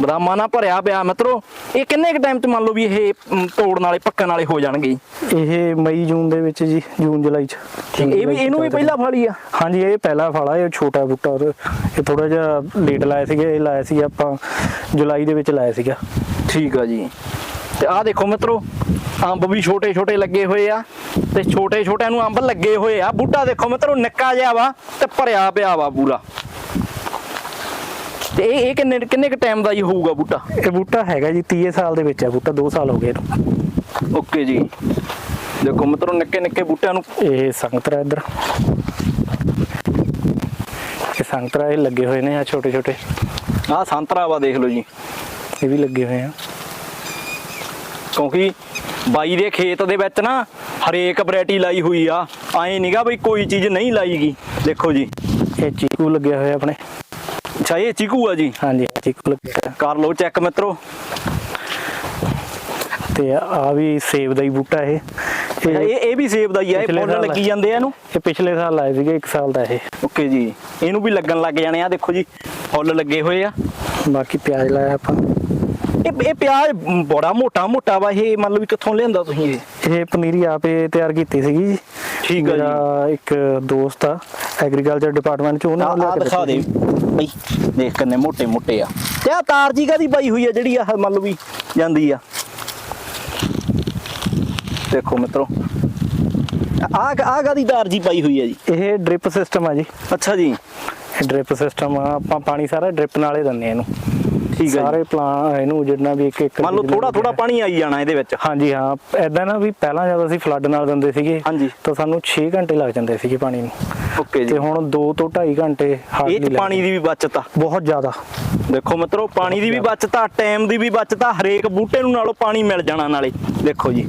ਬਦਾਮਾਂ ਨਾਲ ਭਰਿਆ ਪਿਆ ਮਿੱਤਰੋ। ਇਹ ਕਿੰਨੇ ਕ ਟਾਈਮ ਤੇ ਮੰਨ ਲਓ ਵੀ ਇਹ ਤੋੜਨ ਵਾਲੇ ਪੱਕਣ ਵਾਲੇ ਹੋ ਜਾਣਗੇ ਇਹ ਮਈ ਜੂਨ ਦੇ ਵਿੱਚ ਜੀ ਜੂਨ ਜੁਲਾਈ ਚ। ਇਹ ਵੀ ਇਹਨੂੰ ਵੀ ਪਹਿਲਾ ਫਲ ਆ? ਹਾਂਜੀ ਇਹ ਪਹਿਲਾ ਫਲ ਇਹ ਛੋਟਾ ਬੂਟਾ ਔਰ ਇਹ ਥੋੜਾ ਜਿਹਾ ਲੇਟ ਲਾਇਆ ਸੀਗਾ ਇਹ ਲਾਇਆ ਸੀ ਆਪਾਂ ਜੁਲਾਈ ਦੇ ਵਿੱਚ ਲਾਇਆ ਸੀਗਾ। ਠੀਕ ਆ ਜੀ। ਤੇ ਆਹ ਦੇਖੋ ਮਿੱਤਰੋ ਅੰਬ ਵੀ ਛੋਟੇ ਛੋਟੇ ਲੱਗੇ ਹੋਏ ਆ ਤੇ ਛੋਟੇ ਛੋਟਿਆਂ ਨੂੰ ਅੰਬ ਲੱਗੇ ਹੋਏ ਆ। ਬੂਟਾ ਦੇਖੋ ਮਿੱਤਰੋ ਨਿੱਕਾ ਜਿਹਾ ਵਾ ਤੇ ਭਰਿਆ ਪਿਆ ਵਾ ਪੂਰਾ। ਤੇ ਇਹ ਇਹ ਕਿੰਨੇ ਕਿੰਨੇ ਕ ਟਾਈਮ ਦਾ ਹੀ ਹੋਊਗਾ ਬੂਟਾ? ਇਹ ਬੂਟਾ ਹੈਗਾ ਜੀ 30 ਸਾਲ ਦੇ ਵਿੱਚ ਆ ਬੂਟਾ 2 ਸਾਲ ਹੋ ਗਏ ਇਹਨੂੰ। ਓਕੇ ਜੀ। ਦੇਖੋ ਮਿੱਤਰੋ ਨਿੱਕੇ ਨਿੱਕੇ ਬੂਟਿਆਂ ਨੂੰ ਇਹ ਸੰਗਤਰਾ ਇੱਧਰ। ਇਹ ਸੰਗਤਰਾ ਇਹ ਲੱਗੇ ਹੋਏ ਨੇ ਆ ਛੋਟੇ ਛੋਟੇ। ਆਹ ਸੰਤਰਾ ਵਾ ਦੇਖ ਲਓ ਜੀ। ਇਹ ਵੀ ਲੱਗੇ ਹੋਏ ਆ। ਕਿਉਂਕਿ ਬਾਈ ਦੇ ਖੇਤ ਦੇ ਵਿੱਚ ਨਾ ਹਰੇਕ ਵੈਰਾਈਟੀ ਲਾਈ ਹੋਈ ਆ। ਐਂ ਨਹੀਂਗਾ ਬਈ ਕੋਈ ਚੀਜ਼ ਨਹੀਂ ਲਾਈਗੀ। ਦੇਖੋ ਜੀ। ਇਹ ਚੀਕੂ ਲੱਗੇ ਹੋਏ ਆਪਣੇ। ਅੱਛਾ ਇਹ ਚੀਕੂ ਆ ਜੀ? ਹਾਂਜੀ ਚੀਕੂ ਲੱਗੇ ਹੋਏ ਆ। ਕਰ ਲਓ ਚੈੱਕ ਮਿੱਤਰੋ। ਤੇ ਆ ਵੀ ਸੇਬ ਦਾ ਹੀ ਬੂਟਾ ਇਹ। ਇਹ ਇਹ ਵੀ ਸੇਬ ਦਾ ਹੀ ਆ ਇਹ ਫੁੱਲ ਲੱਗੀ ਜਾਂਦੇ ਆ ਇਹਨੂੰ? ਇਹ ਪਿਛਲੇ ਸਾਲ ਲਾਏ ਸੀਗੇ 1 ਸਾਲ ਦਾ ਇਹ। ਓਕੇ ਜੀ। ਇਹਨੂੰ ਵੀ ਲੱਗਣ ਲੱਗ ਜਾਣੇ ਆ ਦੇਖੋ ਜੀ ਫੁੱਲ ਲੱਗੇ ਹੋਏ ਆ। ਬਾਕੀ ਪਿਆਜ਼ ਲਾਇਆ ਆਪਾਂ। ਇਹ ਇਹ ਪਿਆਜ਼ ਬੜਾ ਮੋਟਾ ਮੋਟਾ ਵਾ ਇਹ ਮੰਨ ਲਓ ਵੀ ਕਿੱਥੋਂ ਲਿਆਂਦਾ ਤੁਸੀਂ ਇਹ? ਇਹ ਪਨੀਰੀ ਆਪੇ ਤਿਆਰ ਕੀਤੀ ਸੀਗੀ ਜੀ। ਠੀਕ ਜੀ। ਮੇਰਾ ਇੱਕ ਦੋਸਤ ਆ ਐਗਰੀਕਲਚਰ ਡਿਪਾਰਟਮੈਂਟ ਚ ਉਹਨਾਂ ਆ ਨੇ ਦਿਖਾ ਦੇ। ਬਈ ਦੇਖ ਕਿੰਨੇ ਮੋਟੇ ਮੋਟੇ ਆ। ਤੇ ਆ ਤਾਰ ਜੀ ਕਾਦੀ ਪਾਈ ਹੋਈ ਆ ਜਿਹੜੀ ਆ ਮੰਨ ਲਓ ਵੀ ਜਾਂਦੀ ਆ? ਦੇਖੋ ਮਿੱਤਰੋ। ਆ ਆ ਕਾਦੀ ਤਾਰ ਜੀ ਪਾਈ ਹੋਈ ਆ ਜੀ? ਇਹ ਡ੍ਰਿਪ ਸਿਸਟਮ ਆ ਜੀ। ਅੱਛਾ ਜੀ। ਡ੍ਰਿਪ ਸਿਸਟਮ ਆ ਆਪਾਂ ਪਾਣੀ ਸਾਰਾ ਡ੍ਰਿਪ ਨਾਲੇ ਆ ਇਹਨੂੰ। ਠੀਕ ਆ ਸਾਰੇ ਪਲਾਂ ਇਹਨੂੰ ਜਿੰਨਾ ਵੀ ਇੱਕ ਇੱਕ ਮੰਨ ਲਓ ਥੋੜਾ ਥੋੜਾ ਪਾਣੀ ਆਈ ਜਾਣਾ ਇਹਦੇ ਵਿੱਚ। ਹਾਂਜੀ ਹਾਂ। ਐਦਾਂ ਨਾ ਵੀ ਪਹਿਲਾਂ ਜਦੋਂ ਅਸੀਂ ਫਲੱਡ ਨਾਲ ਦਿੰਦੇ ਸੀਗੇ ਹਾਂਜੀ। ਤਾਂ ਸਾਨੂੰ 6 ਘੰਟੇ ਲੱਗ ਜਾਂਦੇ ਸੀਗੇ ਪਾਣੀ ਨੂੰ। ਓਕੇ ਜੀ। ਤੇ ਹੁਣ 2 ਤੋਂ 2.5 ਘੰਟੇ ਇਹ hardly ਚ ਪਾਣੀ। ਦੀ ਵੀ ਬਚਤ ਆ। ਬਹੁਤ ਜ਼ਿਆਦਾ। ਦੇਖੋ ਮਿੱਤਰੋ ਪਾਣੀ ਦੀ ਵੀ ਬਚਤ ਆ ਟਾਈਮ ਦੀ ਵੀ ਬਚਤ ਆ ਹਰੇਕ ਬੂਟੇ ਨੂੰ ਨਾਲੋਂ ਪਾਣੀ ਮਿਲ ਜਾਣਾ ਨਾਲੇ। ਦੇਖੋ ਜੀ।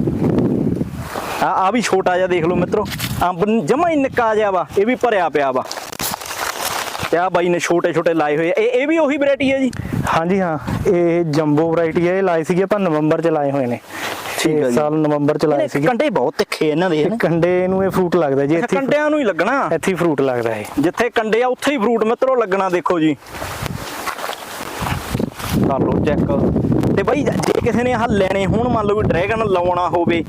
ਆ ਆ ਵੀ ਛੋਟਾ ਜਿਹਾ ਦੇਖ ਲਓ ਮਿੱਤਰੋ। ਅੰਬ ਜਮਾ ਹੀ ਨਿੱਕਾ ਜਿਹਾ ਵਾ ਇਹ ਵੀ ਭਰਿਆ ਪਿਆ ਵਾ। ਤੇ ਆ ਬਾਈ ਨੇ ਛੋਟੇ ਛੋਟੇ ਲਾਏ ਹੋਏ ਇਹ ਇਹ ਵੀ ਉਹੀ ਵੈਰਾਈਟੀ ਹੈ ਜੀ। ਹਾਂਜੀ ਹਾਂ ਇਹ ਜੰਬੋ ਵੈਰਾਈਟੀ ਹੈ ਇਹ ਲਾਏ ਸੀਗੇ ਆਪਾਂ ਨਵੰਬਰ ਚ ਲਾਏ ਹੋਏ ਨੇ। ਠੀਕ। ਸਾਲ ਨਵੰਬਰ ਚ ਲਾਏ ਸੀਗੇ। ਕੰਡੇ ਬਹੁਤ ਤਿੱਖੇ ਇਹਨਾਂ ਦੇ ਕੰਡੇ ਨੂੰ ਇਹ ਫਰੂਟ ਲੱਗਦਾ ਜੀ ਇੱਥੇ ਕੰਡਿਆਂ ਨੂੰ ਹੀ ਲੱਗਣਾ? ਇੱਥੇ ਫਰੂਟ ਲੱਗਦਾ ਹੈ ਜਿੱਥੇ ਕੰਡੇ ਆ ਉੱਥੇ ਹੀ ਫਰੂਟ ਮਿੱਤਰੋ ਲੱਗਣਾ ਦੇਖੋ ਜੀ। ਕਰ ਲਓ ਚੈੱਕ ਤੇ ਬਾਈ ਜੇ ਕਿਸੇ ਨੇ ਆਹ ਲੈਣੇ ਹੋਣ ਮੰਨ ਲਓ ਵੀ ਡਰੈਗਨ ਲਾਉਣਾ ਹੋਵੇ।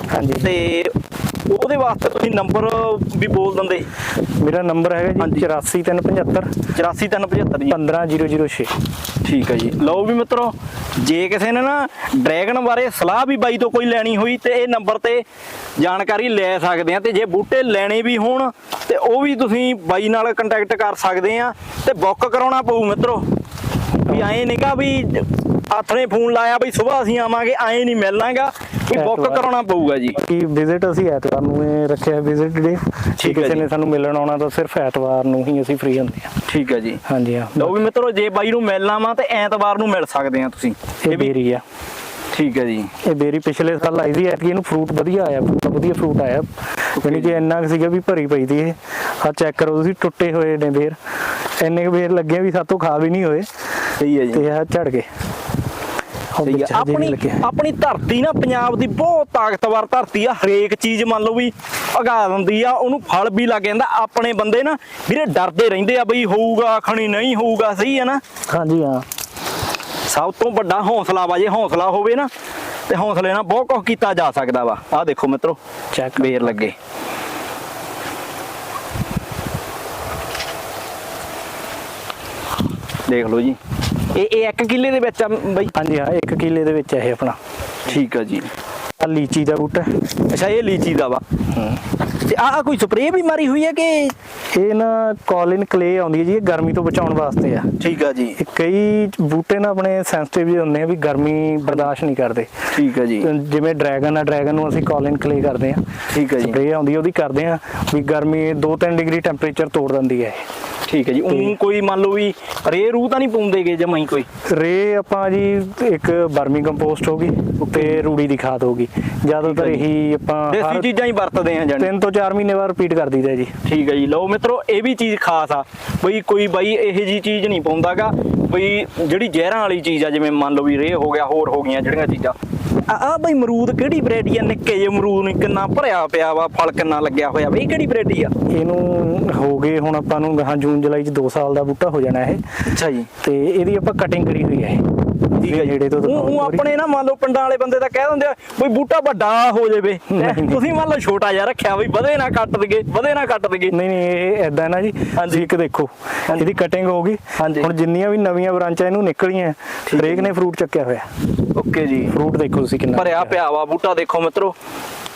ਤੇ ਉਹਦੇ ਵਾਸਤੇ ਤੁਸੀਂ ਨੰਬਰ ਵੀ ਬੋਲ ਦਿੰਦੇ ਮੇਰਾ ਨੰਬਰ ਹੈਗਾ। ਜੀ 84375 84375 ਜੀ। 15006 ਠੀਕ ਹੈ ਜੀ। ਲਓ ਵੀ ਮਿੱਤਰੋ ਜੇ ਕਿਸੇ ਨੇ ਨਾ ਡਰੈਗਨ ਬਾਰੇ ਸਲਾਹ ਵੀ ਬਾਈ ਤੋਂ ਕੋਈ ਲੈਣੀ ਹੋਈ ਤੇ ਇਹ ਨੰਬਰ ਤੇ ਜਾਣਕਾਰੀ ਲੈ ਸਕਦੇ ਆ ਤੇ ਜੇ ਬੂਟੇ ਲੈਣੇ ਵੀ ਹੋਣ ਤੇ ਉਹ ਵੀ ਤੁਸੀਂ ਬਾਈ ਨਾਲ ਕੰਟੈਕਟ ਕਰ ਸਕਦੇ ਆ ਤੇ ਬੁੱਕ ਕਰਾਉਣਾ ਪਊ ਮਿੱਤਰੋ। ਵੀ ਐਂ ਨਹੀਂਗਾ ਵੀ ਹੱਥ ਨੇ ਫੋਨ ਲਾਇਆ ਬਈ ਸਵੇਰ ਅਸੀਂ ਆਵਾਂਗੇ ਐਂ ਨਹੀਂ ਮਿਲਣਾਗਾ। ਵੀ ਬੁੱਕ। ਕਰਾਉਣਾ ਪਊਗਾ ਜੀ। ਕਿ ਵਿਜ਼ਿਟ ਅਸੀਂ ਐਤਵਾਰ ਨੂੰ ਇਹ ਰੱਖਿਆ ਵਿਜ਼ਿਟ ਡੇ ਠੀਕ ਹੈ ਕਿਸੇ ਜੀ। ਨੇ ਸਾਨੂੰ ਮਿਲਣ ਆਉਣਾ ਤਾਂ ਸਿਰਫ ਐਤਵਾਰ ਨੂੰ ਹੀ ਅਸੀਂ ਫ੍ਰੀ ਹੁੰਦੇ ਹਾਂ। ਠੀਕ ਹੈ ਜੀ। ਹਾਂਜੀ ਹਾਂ। ਲਓ ਵੀ ਮਿੱਤਰੋ ਜੇ ਬਾਈ ਨੂੰ ਮਿਲਣਾ ਵਾ ਤੇ ਐਤਵਾਰ ਨੂੰ ਮਿਲ ਸਕਦੇ ਆ ਤੁਸੀਂ। ਇਹ ਬੇਰੀ ਆ। ਠੀਕ ਹੈ ਜੀ। ਇਹ ਬੇਰੀ ਪਿਛਲੇ ਸਾਲ ਆਈ ਸੀ ਐਤਕੀ ਇਹਨੂੰ ਫਰੂਟ ਵਧੀਆ ਆਇਆ ਪੂਰਾ ਵਧੀਆ ਫਰੂਟ ਆਇਆ। ਯਾਨੀ ਕਿ ਇੰਨਾ ਸੀਗਾ ਵੀ ਭਰੀ ਪਈ ਦੀ ਇਹ। ਆ ਚੈੱਕ ਕਰੋ ਤੁਸੀਂ ਟੁੱਟੇ ਹੋਏ ਨੇ ਬੇਰ। ਇੰਨੇ ਬੇਰ ਲੱਗੇ ਵੀ ਸਾਤੋਂ ਖਾ ਵੀ ਨਹੀਂ ਹੋਏ। ਸਹੀ ਹੈ ਜੀ। ਤੇ ਆ ਝੜ ਗਏ। ਸਹੀ ਆ। ਆਪਣੀ ਆਪਣੀ ਧਰਤੀ ਨਾ ਪੰਜਾਬ ਦੀ ਬਹੁਤ ਤਾਕਤਵਰ ਧਰਤੀ ਆ। ਹਰੇਕ ਚੀਜ਼ ਮੰਨ ਲਓ ਵੀ ਉਗਾ ਦਿੰਦੀ ਆ ਉਹਨੂੰ ਫਲ ਵੀ ਲੱਗ ਜਾਂਦਾ। ਆਪਣੇ ਬੰਦੇ ਨਾ ਵੀਰੇ ਡਰਦੇ ਰਹਿੰਦੇ ਆ ਬਈ ਹੋਊਗਾ ਖਣੀ ਨਹੀਂ ਹੋਊਗਾ ਸਹੀ ਹੈ ਨਾ? ਹਾਂਜੀ ਹਾਂ। ਸਭ ਤੋਂ ਵੱਡਾ ਹੌਸਲਾ ਵਾ ਜੇ ਹੌਸਲਾ ਹੋਵੇ ਨਾ ਤੇ ਹੌਸਲੇ ਨਾਲ ਬਹੁਤ ਕੁਝ ਕੀਤਾ ਜਾ ਸਕਦਾ ਵਾ। ਆਹ ਦੇਖੋ ਮਿੱਤਰੋ ਚੈੱਕ ਬੇਰ ਲੱਗੇ। ਦੇਖ ਲਓ ਜੀ। ਇਹ ਇਹ 1 ਕਿੱਲੇ ਦੇ ਵਿੱਚ ਆ ਬਈ? ਹਾਂਜੀ ਹਾਂ ਇੱਕ ਕਿੱਲੇ ਦੇ ਵਿੱਚ ਹੈ ਇਹ ਆਪਣਾ। ਠੀਕ ਆ ਜੀ। ਆ ਲੀਚੀ ਦਾ ਬੂਟਾ। ਹੈ। ਅੱਛਾ ਇਹ ਲੀਚੀ ਦਾ ਵਾ। ਤੇ ਆਹ ਕੋਈ ਸਪਰੇਅ ਵੀ ਮਾਰੀ ਹੋਈ ਹੈ ਕਿ? ਇਹ ਨਾ ਕੋਲਿਨ ਕਲੇ ਆਉਂਦੀ ਹੈ ਜੀ ਇਹ ਗਰਮੀ ਤੋਂ ਬਚਾਉਣ ਵਾਸਤੇ ਆ। ਠੀਕ ਆ ਜੀ। ਇਹ ਕਈ ਬੂਟੇ ਨਾ ਆਪਣੇ ਸੈਂਸਿਟਿਵ ਜਿਹੇ ਹੁੰਦੇ ਆ ਵੀ ਗਰਮੀ ਬਰਦਾਸ਼ਤ ਨਹੀਂ ਕਰਦੇ। ਠੀਕ ਆ ਜੀ। ਜਿਵੇਂ ਡਰੈਗਨ ਆ ਡਰੈਗਨ ਨੂੰ ਅਸੀਂ ਕੋਲਿਨ ਕਲੇ ਕਰਦੇ ਆ। ਠੀਕ ਆ ਜੀ। ਸਪਰੇਅ ਆਉਂਦੀ ਆ ਉਹਦੀ ਕਰਦੇ ਆ ਵੀ ਗਰਮੀ 2-3 ਡਿਗਰੀ ਟੈਂਪਰੇਚਰ ਤੋੜ ਦਿੰਦੀ ਹੈ ਠੀਕ ਹੈ ਜੀ ਉਹ ਕੋਈ ਮੰਨ ਲਓ ਵੀ ਰੇ ਰੂ ਤਾਂ ਨਹੀਂ ਪਾਉਂਦੇਗੇ ਜਮਾਈ ਕੋਈ? ਰੇ ਆਪਾਂ ਜੀ ਇੱਕ ਬਰਮੀ ਕੰਪੋਸਟ ਹੋ ਗਈ ਤੇ ਰੂੜੀ ਦੀ ਖਾਦ ਹੋ ਗਈ। ਜ਼ਿਆਦਾਤਰ। ਇਹੀ ਆਪਾਂ ਦੇਸੀ ਚੀਜ਼ਾਂ ਹੀ ਵਰਤਦੇ ਆ ਜਾਨੀ ਤਿੰਨ ਤੋਂ 4 ਮਹੀਨੇ ਬਾਅਦ ਰਿਪੀਟ ਕਰ ਦਈਦਾ ਜੀ। ਠੀਕ ਹੈ ਜੀ ਲਓ ਮਿੱਤਰੋ ਇਹ ਵੀ ਚੀਜ਼ ਖਾਸ ਆ। ਬਈ ਕੋਈ ਬਾਈ ਇਹੋ ਜੀ ਚੀਜ਼ ਨਹੀਂ ਪਾਉਂਦਾਗਾ। ਬਈ ਜਿਹੜੀ ਜ਼ਹਿਰਾਂ ਵਾਲੀ ਚੀਜ਼ ਆ ਜਿਵੇਂ ਮੰਨ ਲਓ ਵੀ ਰੇ ਹੋ ਗਿਆ ਹੋਰ ਹੋ ਗਈਆਂ ਜਿਹੜੀਆਂ ਚੀਜ਼ਾਂ। ਆ ਆ ਬਈ ਅਮਰੂਦ ਕਿਹੜੀ ਵੈਰਾਈਟੀ ਆ? ਨਿੱਕੇ ਜਿਹੇ ਅਮਰੂਦ ਨੂੰ ਕਿੰਨਾ ਭਰਿਆ ਪਿਆ ਵਾ ਫਲ ਕਿੰਨਾ ਲੱਗਿਆ ਹੋਇਆ ਬਈ ਕਿਹੜੀ ਵੈਰਾਈਟੀ ਆ? ਇਹਨੂੰ ਹੋ ਗਏ ਹੁਣ ਆਪਾਂ ਨੂੰ ਗਾਹਾਂ ਜੂਨ ਜੁਲਾਈ ਚ 2 ਸਾਲ ਦਾ ਬੂਟਾ ਹੋ ਜਾਣਾ ਇਹ। ਅੱਛਾ ਜੀ। ਤੇ ਇਹਦੀ ਆਪਾਂ ਕਟਿੰਗ ਕਰੀ ਹੋਈ ਹੈ ਠੀਕ ਹੈ ਜੀ। ਨੇੜੇ ਤੋਂ ਉਹ ਆਪਣੇ ਨਾ ਮੰਨ ਲਓ ਪਿੰਡਾਂ ਵਾਲੇ ਬੰਦੇ ਤਾਂ ਕਹਿ ਦਿੰਦੇ ਆ ਬਈ ਬੂਟਾ ਵੱਡਾ ਹੋ ਜਾਵੇ। ਤੁਸੀਂ ਮੰਨ ਲਓ ਛੋਟਾ ਜਿਹਾ ਰੱਖਿਆ ਬਈ ਵਧੇ ਨਾ ਕੱਟ ਦਗੇ ਵਧੇ ਨਾ ਕੱਟ ਦਗੇ ਨਹੀਂ ਨਹੀਂ ਇਹ ਐਦਾਂ ਨਾ ਜੀ ਹਾਂਜੀ। ਇੱਕ ਦੇਖੋ। ਇਹਦੀ ਕਟਿੰਗ ਹੋ ਗਈ। ਹੁਣ ਜਿੰਨੀਆਂ ਵੀ ਨਵੀਆਂ ਬ੍ਰਾਂਚਾਂ ਇਹਨੂੰ ਨਿਕਲੀਆਂ ਹਰੇਕ ਜੀ। ਨੇ ਫਰੂਟ ਚੱਕਿਆ ਹੋਇਆ। ਓਕੇ ਜੀ। ਫਰੂਟ ਦੇਖੋ ਤੁਸੀਂ। ਕਿੰਨਾ ਭਰਿਆ ਪਿਆ ਵਾ ਬੂਟਾ ਦੇਖੋ ਮਿੱਤਰੋ।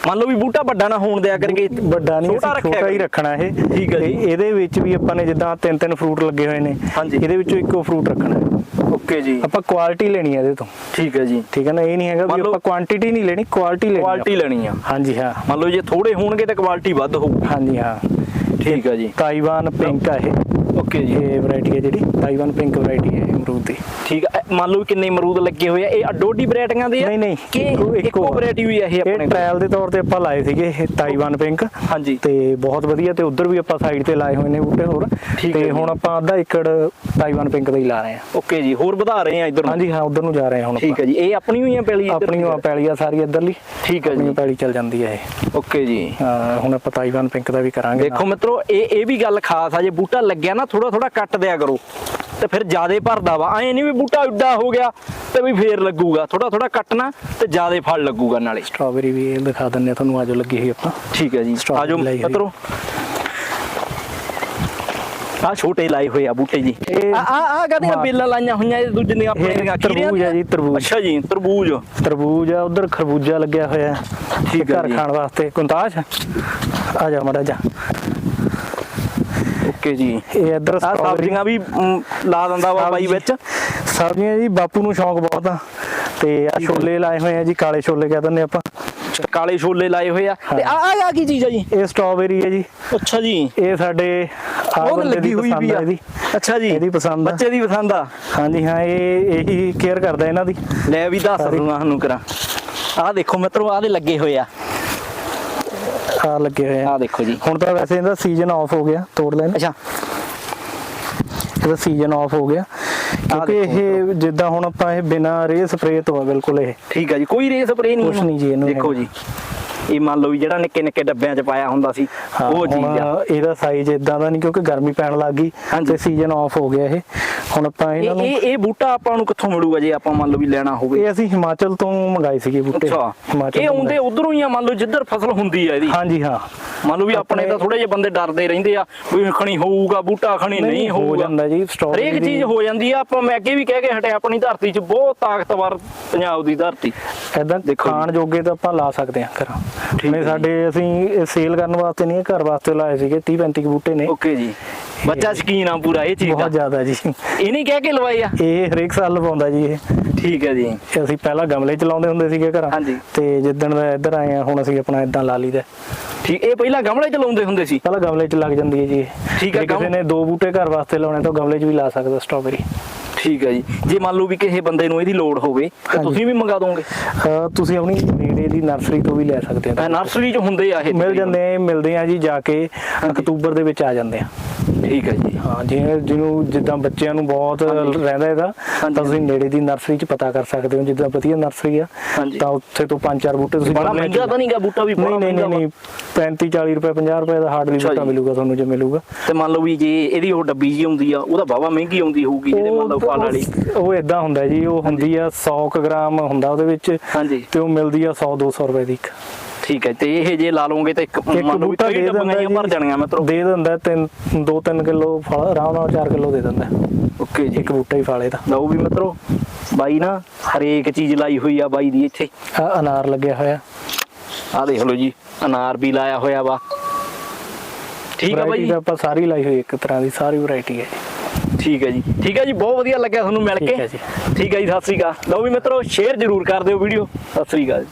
ਮੰਨ ਲਓ ਵੀ ਬੂਟਾ ਵੱਡਾ ਨਾ ਹੋਣ ਦਿਆ ਕਰਕੇ ਵੱਡਾ ਨਹੀਂ ਛੋਟਾ ਹੀ ਰੱਖਣਾ ਇਹ। ਠੀਕ ਹੈ ਜੀ। ਇਹਦੇ ਵਿੱਚ ਵੀ ਆਪਾਂ ਨੇ ਜਿੱਦਾਂ ਤਿੰਨ ਤਿੰਨ ਫਰੂਟ ਲੱਗੇ ਹੋਏ ਨੇ। ਇਹਦੇ ਵਿੱਚੋਂ ਇੱਕੋ ਫਰੂਟ ਰੱਖਣਾ ਹੈ। ਓਕੇ ਜੀ। ਆਪਾਂ ਕੁਆਲਿਟੀ ਲੈਣੀ ਹੈ ਇਹਦੇ ਤੋਂ। ਠੀਕ ਹੈ ਜੀ। ਠੀਕ ਹੈ ਨਾ? ਇਹ ਨਹੀਂ ਹੈਗਾ ਵੀ ਆਪਾਂ ਕੁਆਂਟੀਟੀ ਨਹੀਂ ਲੈਣੀ ਕੁਆਲਿਟੀ ਲੈਣੀ ਕੁਆਲਿਟੀ। ਲੈਣੀ ਆ। ਹਾਂਜੀ ਹਾਂ। ਮੰਨ ਲਓ ਜੇ ਥੋੜੇ ਹੋਣਗੇ ਤਾਂ ਕੁਆਲਿਟੀ ਵੱਧ ਹੋਊ। ਹਾਂਜੀ ਹਾਂ। ਠੀਕ ਹੈ ਜੀ। ਤਾਈਵਾਨ ਪਿੰਕ ਆ ਇਹ। ਓਕੇ ਜੀ। ਇਹ ਵੈਰਾਈਟੀ ਹੈ ਜਿਹੜੀ। ਤਾਈਵਾਨ ਪਿੰਕ ਵੈਰਾਈਟੀ ਹੈ ਅਮਰੂਦ ਦੀ। ਠੀਕ ਆ। ਮੰਨ ਲਓ ਕਿੰਨੇ ਅਮਰੂਦ ਲੱਗੇ ਹੋਏ ਆ ਇਹ ਅੱਡੋਡੀ ਵੈਰਾਈਟੀਆਂ ਦੇ ਆ ਨਹੀਂ ਨਹੀਂ ਕਿ ਇੱਕੋ- ਆ। ਵੈਰਾਈਟੀ ਹੋਈ ਆ ਇਹ ਆਪਣੇ? ਟ੍ਰਾਇਲ ਦੇ ਤੌਰ ਤੇ ਆਪਾਂ ਲਾਏ ਸੀਗੇ ਤਾਈਵਾਨ ਪਿੰਕ ਹਾਂਜੀ। ਤੇ ਬਹੁਤ ਵਧੀਆ ਤੇ ਉਧਰ ਵੀ ਆਪਾਂ ਸਾਈਡ ਤੇ ਲਾਏ ਹੋਏ ਨੇ ਬੂਟੇ ਹੋਰ। ਤੇ। ਹੁਣ ਆਪਾਂ ਅੱਧਾ ਏਕੜ ਤਾਈਵਾਨ ਪਿੰਕ ਦਾ ਹੀ ਲਾ ਰਹੇ ਹਾਂ। ਓਕੇ ਜੀ ਹੋਰ ਵਧਾ ਰਹੇ ਆ ਇਧਰ ਨੂੰ? ਹਾਂਜੀ ਹਾਂ ਉਧਰ ਨੂੰ ਜਾ ਰਹੇ ਹਾਂ ਹੁਣ ਠੀਕ ਹੈ ਜੀ ਇਹ ਆਪਣੀ ਹੋਈਆਂ ਪੈਲੀ ਇੱਧਰ? ਆਪਣੀ ਉਹ ਪੈਲੀ ਆ ਸਾਰੀ ਇੱਧਰਲੀ। ਠੀਕ ਹੈ ਆਪਣੀ ਜੀ ਪੈਲੀ ਚੱਲ ਜਾਂਦੀ ਹੈ ਇਹ। ਓਕੇ ਜੀ। ਹਾਂ, ਹੁਣ ਆਪਾਂ ਤਾਈਵਾਨ ਪਿੰਕ ਦਾ ਵੀ ਕਰਾਂਗੇ ਦੇਖੋ ਮਿੱਤਰੋ ਇਹ ਇਹ ਵੀ ਗੱਲ ਖਾਸ ਆ ਜੇ ਬੂਟਾ ਲੱਗਿਆ ਨਾ ਥੋੜਾ ਥੋੜਾ ਕੱਟ ਦਿਆ ਕਰੋ। ਤੇ ਫਿਰ ਜਿਆਦੇ ਭਰਦਾ ਵਾ। ਐ ਨਹੀਂ ਵੀ ਬੂਟਾ ਉੱਡਾ ਹੋ ਗਿਆ ਤੇ ਵੀ ਫੇਰ ਲੱਗੂਗਾ। ਥੋੜਾ ਥੋੜਾ ਕੱਟਣਾ ਤੇ ਜਿਆਦੇ ਫਲ ਲੱਗੂਗਾ ਨਾਲੇ। ਸਟ੍ਰਾਬੇਰੀ ਵੀ ਇਹ ਦਿਖਾ ਦਿੰਨੇ ਤੁਹਾਨੂੰ ਆਜੋ ਲੱਗੀ ਹੋਈ ਆਪਾਂ। ਠੀਕ ਹੈ ਜੀ। ਆਜੋ। ਮਿੱਤਰੋ ਆ ਛੋਟੇ ਲਾਏ ਹੋਏ ਆ ਬੂਟੇ ਜੀ। ਆ ਆ ਆ ਕਾਹਦੀਆਂ ਹਾਂ। ਬੇਲਾਂ ਲਾਈਆਂ ਹੋਈਆਂ ਇਹ ਦੂਜੇ ਦੀਆਂ ਆਪਣੇ ਦੀਆਂ? ਤਰਬੂਜ ਆ ਜੀ, ਤਰਬੂਜ। ਅੱਛਾ ਜੀ ਤਰਬੂਜ। ਤਰਬੂਜ ਆ ਉਧਰ ਖਰਬੂਜਾ ਲੱਗਿਆ ਹੋਇਆ। ਠੀਕ ਹੈ ਘਰ। ਖਾਣ ਵਾਸਤੇ। ਕੁੰਤਾਸ਼ ਆ ਜਾ ਮੜਾ ਜਾ ਓਕੇ ਜੀ। ਇਹ ਇੱਧਰ ਆ ਸਬਜ਼ੀਆਂ ਵੀ ਲਾ ਦਿੰਦਾ ਵਾ ਬਾਈ ਵਿੱਚ। ਸਬਜ਼ੀਆਂ ਜੀ ਬਾਪੂ ਨੂੰ ਸ਼ੌਂਕ ਬਹੁਤ ਆ। ਤੇ ਆ। ਛੋਲੇ ਲਾਏ ਹੋਏ ਆ ਜੀ ਕਾਲੇ ਛੋਲੇ ਕਹਿ ਦਿੰਦੇ ਆਪਾਂ। ਕਾਲੇ ਛੋਲੇ ਲਾਏ ਹੋਏ ਆ। ਤੇ ਆ ਆ ਆ ਕੀ ਚੀਜ਼ ਆ ਜੀ? ਇਹ ਸਟ੍ਰਾਬੇਰੀ ਹੈ ਜੀ। ਅੱਛਾ ਜੀ। ਇਹ ਸਾਡੇ ਆ ਉਹ ਬੰਦੇ ਲੱਗੀ ਹੋਈ ਪਸੰਦ ਵੀ ਆ। ਇਹਦੀ। ਅੱਛਾ ਜੀ। ਇਹਦੀ ਪਸੰਦ ਆ। ਬੱਚੇ ਦੀ ਪਸੰਦ ਆ। ਹਾਂਜੀ ਹਾਂ ਇਹ ਇਹੀ ਕੇਅਰ ਕਰਦਾ ਇਹਨਾਂ ਦੀ। ਲੈ ਵੀ ਦੱਸ। ਦੂੰਗਾ ਤੁਹਾਨੂੰ ਕਰਾਂ। ਆਹ ਦੇਖੋ ਮਿੱਤਰੋ ਆਹ ਦੇ ਲੱਗੇ ਹੋਏ ਆ। ਆ ਲੱਗੇ ਹੋਏ ਆ। ਦੇਖੋ ਜੀ। ਹੁਣ ਤਾਂ ਵੈਸੇ ਇਹਦਾ ਸੀਜ਼ਨ ਆਫ ਹੋ ਗਿਆ ਤੋੜ ਲੈਣ। ਅੱਛਾ। ਇਹਦਾ ਸੀਜ਼ਨ ਆਫ ਹੋ ਗਿਆ। ਕਿਉਂਕਿ ਇਹ ਜਿੱਦਾਂ ਹੁਣ ਆਪਾਂ ਇਹ ਬਿਨਾ ਰੇ ਸਪਰੇਅ ਤੋਂ ਆ ਬਿਲਕੁਲ ਇਹ। ਠੀਕ ਆ ਜੀ ਕੋਈ ਰੇ ਸਪਰੇ ਨਹੀਂ ਕੁਛ ਨਹੀਂ ਜੀ ਇਹਨੂੰ ਦੇਖੋ। ਜੀ। ਇਹ ਮੰਨ ਲਓ ਵੀ ਜਿਹੜਾ ਨਿੱਕੇ ਨਿੱਕੇ ਡੱਬਿਆਂ 'ਚ ਪਾਇਆ ਹੁੰਦਾ ਸੀ ਉਹ ਚੀਜ਼ ਆ। ਇਹਦਾ ਸਾਈਜ਼ ਇਦਾਂ ਦਾ ਨਹੀਂ ਕਿਉਂਕਿ ਗਰਮੀ ਪੈਣ ਲੱਗ ਗਈ। ਤੇ ਸੀਜ਼ਨ ਆਫ ਹੋ ਗਿਆ ਇਹ। ਹੁਣ ਆਪਾਂ ਇਹਨਾਂ ਇਹ ਨੂੰ ਇਹ ਇਹ ਬੂਟਾ ਆਪਾਂ ਨੂੰ ਕਿੱਥੋਂ ਮਿਲੂਗਾ ਜੇ ਆਪਾਂ ਮੰਨ ਲਓ ਵੀ ਲੈਣਾ ਹੋਵੇ? ਇਹ ਅਸੀਂ ਹਿਮਾਚਲ ਤੋਂ ਮੰਗਾਏ ਸੀਗੇ ਬੂਟੇ। ਅੱਛਾ। ਹਿਮਾਚਲ ਇਹ ਆਉਂਦੇ ਉਧਰੋਂ ਹੀ ਆ ਮੰਨ ਲਓ ਜਿੱਧਰ ਫਸਲ ਹੁੰਦੀ ਆ ਇਹਦੀ। ਹਾਂਜੀ ਹਾਂ। ਮੰਨ ਲਓ ਵੀ ਆਪਣੇ ਤਾਂ ਥੋੜੇ ਜਿਹੇ ਬੰਦੇ ਡਰਦੇ ਰਹਿੰਦੇ ਆ ਵੀ ਖਣੀ ਹੋਊਗਾ ਬੂਟਾ ਖਣੀ ਨਹੀਂ ਹੋ ਜਾਂਦਾ ਜੀ ਸਟ੍ਰਾਬੇਰੀ ਹਰੇਕ ਚੀਜ਼ ਹੋ ਜਾਂਦੀ ਆ ਆਪਾਂ ਮੈਂ ਅੱਗੇ ਵੀ ਕਹਿ ਕੇ ਹਟਿਆ ਆਪਣੀ ਧਰਤੀ 'ਚ ਬਹੁਤ ਤਾਕਤਵਰ ਪੰਜਾਬ ਦੀ ਧਰਤੀ। ਜੀ। ਖਾਣ ਜੋਗੇ ਤਾਂ ਆਪਾਂ ਲਾ ਸਕਦੇ ਹਾਂ ਘਰਾਂ। ਹੈ ਸਾਡੇ ਅਸੀਂ ਸੇਲ ਕਰਨ ਵਾਸਤੇ ਨਹੀਂ ਘਰ ਵਾਸਤੇ ਲਾਏ ਸੀਗੇ 30 35 ਬੂਟੇ ਨੇ। ਓਕੇ ਜੀ। ਬੱਚਾ ਸ਼ਕੀਨ ਆ ਪੂਰਾ ਇਹ ਚੀਜ਼ ਦਾ। ਬਹੁਤ ਜ਼ਿਆਦਾ ਜੀ। ਇਹ ਨਹੀਂ ਕਹਿ ਕੇ ਲਵਾਈ ਆ? ਇਹ ਹਰੇਕ ਸਾਲ ਲਵਾਉਂਦਾ ਜੀ ਇਹ। ਠੀਕ ਹੈ ਜੀ। ਅਸੀਂ ਪਹਿਲਾਂ ਗਮਲੇ ਚ ਲਾਉਂਦੇ ਹੁੰਦੇ ਸੀਗੇ ਘਰਾਂ। ਹਾਂਜੀ। ਤੇ ਜਿੱਦਣ ਦਾ ਇੱਧਰ ਆਏ ਆ ਹੁਣ ਅਸੀਂ ਆਪਣਾ ਇਦਾਂ ਲਾ ਲਈਦਾ। ਠੀਕ ਇਹ ਪਹਿਲਾਂ ਗਮਲੇ 'ਚ ਲਾਉਂਦੇ ਹੁੰਦੇ ਸੀ? ਪਹਿਲਾਂ ਗਮਲੇ ਚ ਲੱਗ ਜਾਂਦੀ ਹੈ ਜੀ। ਠੀਕ ਹੈ, ਕਿਸੇ ਨੇ ਦੋ ਬੂਟੇ ਘਰ ਵਾਸਤੇ ਲਾਉਣੇ ਤਾਂ ਗਮਲੇ ਚ ਵੀ ਲਾ ਸਕਦਾ ਸਟ੍ਰਾਬੇਰੀ ਠੀਕ ਹੈ ਜੀ ਜੇ ਮੰਨ ਲਓ ਵੀ ਕਿਸੇ ਬੰਦੇ ਨੂੰ ਇਹਦੀ ਲੋੜ ਹੋਵੇ ਤਾਂ। ਤੁਸੀਂ ਵੀ ਮੰਗਾ ਦੋਗੇ ਤੁਸੀਂ ਆਪਣੀ ਨੇੜੇ ਦੀ ਨਰਸਰੀ ਤੋਂ ਵੀ ਲੈ ਸਕਦੇ ਹੋ ਨਰਸਰੀ 'ਚ ਹੁੰਦੇ ਆ ਇਹ ਮਿਲ ਜਾਂਦੇ ਆ ਮਿਲਦੇ ਆ ਜੀ ਜਾ ਕੇ ਅਕਤੂਬਰ ਦੇ ਵਿੱਚ ਆ ਜਾਂਦੇ ਆ ਠੀਕ ਹੈ ਜੀ ਹਾਂ ਜਿਵੇਂ ਜਿਹਨੂੰ ਜਿੱਦਾਂ ਬੱਚਿਆਂ ਨੂੰ ਬਹੁਤ। ਰਹਿੰਦਾ ਇਹਦਾ। ਤਾਂ ਤੁਸੀਂ ਨੇੜੇ ਦੀ ਨਰਸਰੀ 'ਚ ਪਤਾ ਕਰ ਸਕਦੇ ਹੋ ਜਿੱਦਾਂ ਵਧੀਆ ਨਰਸਰੀ ਆ। ਤਾਂ ਉੱਥੇ ਤੋਂ ਪੰਜ ਚਾਰ ਬੂਟੇ ਤੁਸੀਂ ਬੜਾ ਮਹਿੰਗਾ ਤਾਂ ਨਹੀਂਗਾ ਬੂਟਾ ਵੀ ਨਹੀਂ ਨਹੀਂ ਨਹੀਂ ਵਾ। 35 40 ਰੁਪਏ 50 ਰੁਪਏ ਦਾ ਹਾਰਡਲੀ ਬੂਟਾ। ਮਿਲੂਗਾ ਤੁਹਾਨੂੰ ਜੇ ਮਿਲੂਗਾ ਤੇ ਮੰਨ ਲਓ ਵੀ ਜੇ ਇਹਦੀ ਉਹ ਡੱਬੀ ਜੀ ਆਉਂਦੀ ਆ ਉਹਦਾ ਬਾਵਾ ਮਹਿੰਗੀ ਆਉਂਦੀ ਹੋਊਗੀ ਜਿਹਦੇ ਮੰਨ ਲਓ ਫਲ ਵਾਲੀ। ਉਹ- ਇਦਾਂ ਹੁੰਦਾ ਜੀ ਉਹ ਹੁੰਦੀ ਆ 100 ਕੁ ਗ੍ਰਾਮ ਹੁੰਦਾ ਉਹਦੇ ਵਿੱਚ ਹਾਂਜੀ। ਤੇ ਉਹ ਮਿਲਦੀ ਆ 100 200 ਰੁਪਏ ਦੀ ਇੱਕ। ਠੀਕ ਹੈ ਤੇ ਇਹ ਜੇ ਲਾ ਲਓਗੇ ਤਾਂ ਇੱਕ ਮੰਨ ਲਓ ਬੂਟਾ ਦੇ ਦਿੰਦਾ ਭਰ ਜਾਣੀਆਂ ਮਿੱਤਰੋ ਦੇ ਦਿੰਦਾ ਤਿੰਨ 2 3 ਕਿਲੋ ਫਲ ਆਰਾਮ ਨਾਲ 4 ਕਿਲੋ ਦੇ ਦਿੰਦਾ। ਓਕੇ ਜੀ। ਇੱਕ ਬੂਟਾ ਹੀ ਫਾਲੇ ਦਾ ਲਓ ਵੀ ਮਿੱਤਰੋ ਬਾਈ ਨਾ ਹਰੇਕ ਚੀਜ਼ ਲਾਈ ਹੋਈ ਆ ਬਾਈ ਦੀ ਇੱਥੇ। ਆ ਅਨਾਰ ਲੱਗਿਆ ਹੋਇਆ। ਆਹ ਦੇਖ ਲਓ ਜੀ ਅਨਾਰ ਵੀ ਲਾਇਆ ਹੋਇਆ ਵਾ। ਠੀਕ ਆ ਬਾਈ। ਆਪਾਂ ਸਾਰੀ ਲਾਈ ਹੋਈ ਇੱਕ ਤਰ੍ਹਾਂ ਦੀ ਸਾਰੀ ਵੈਰਾਈਟੀ ਹੈ ਠੀਕ ਹੈ ਜੀ। ਠੀਕ ਹੈ ਜੀ ਬਹੁਤ ਵਧੀਆ ਲੱਗਿਆ ਤੁਹਾਨੂੰ ਮਿਲ ਕੇ। ਠੀਕ ਹੈ ਜੀ। ਸਤਿ ਸ੍ਰੀ ਅਕਾਲ। ਲਓ ਵੀ ਮਿੱਤਰੋ ਸ਼ੇਅਰ ਜ਼ਰੂਰ ਕਰ ਦਿਓ ਵੀਡੀਓ ਸਤਿ ਸ੍ਰੀ ਅਕਾਲ ਜੀ।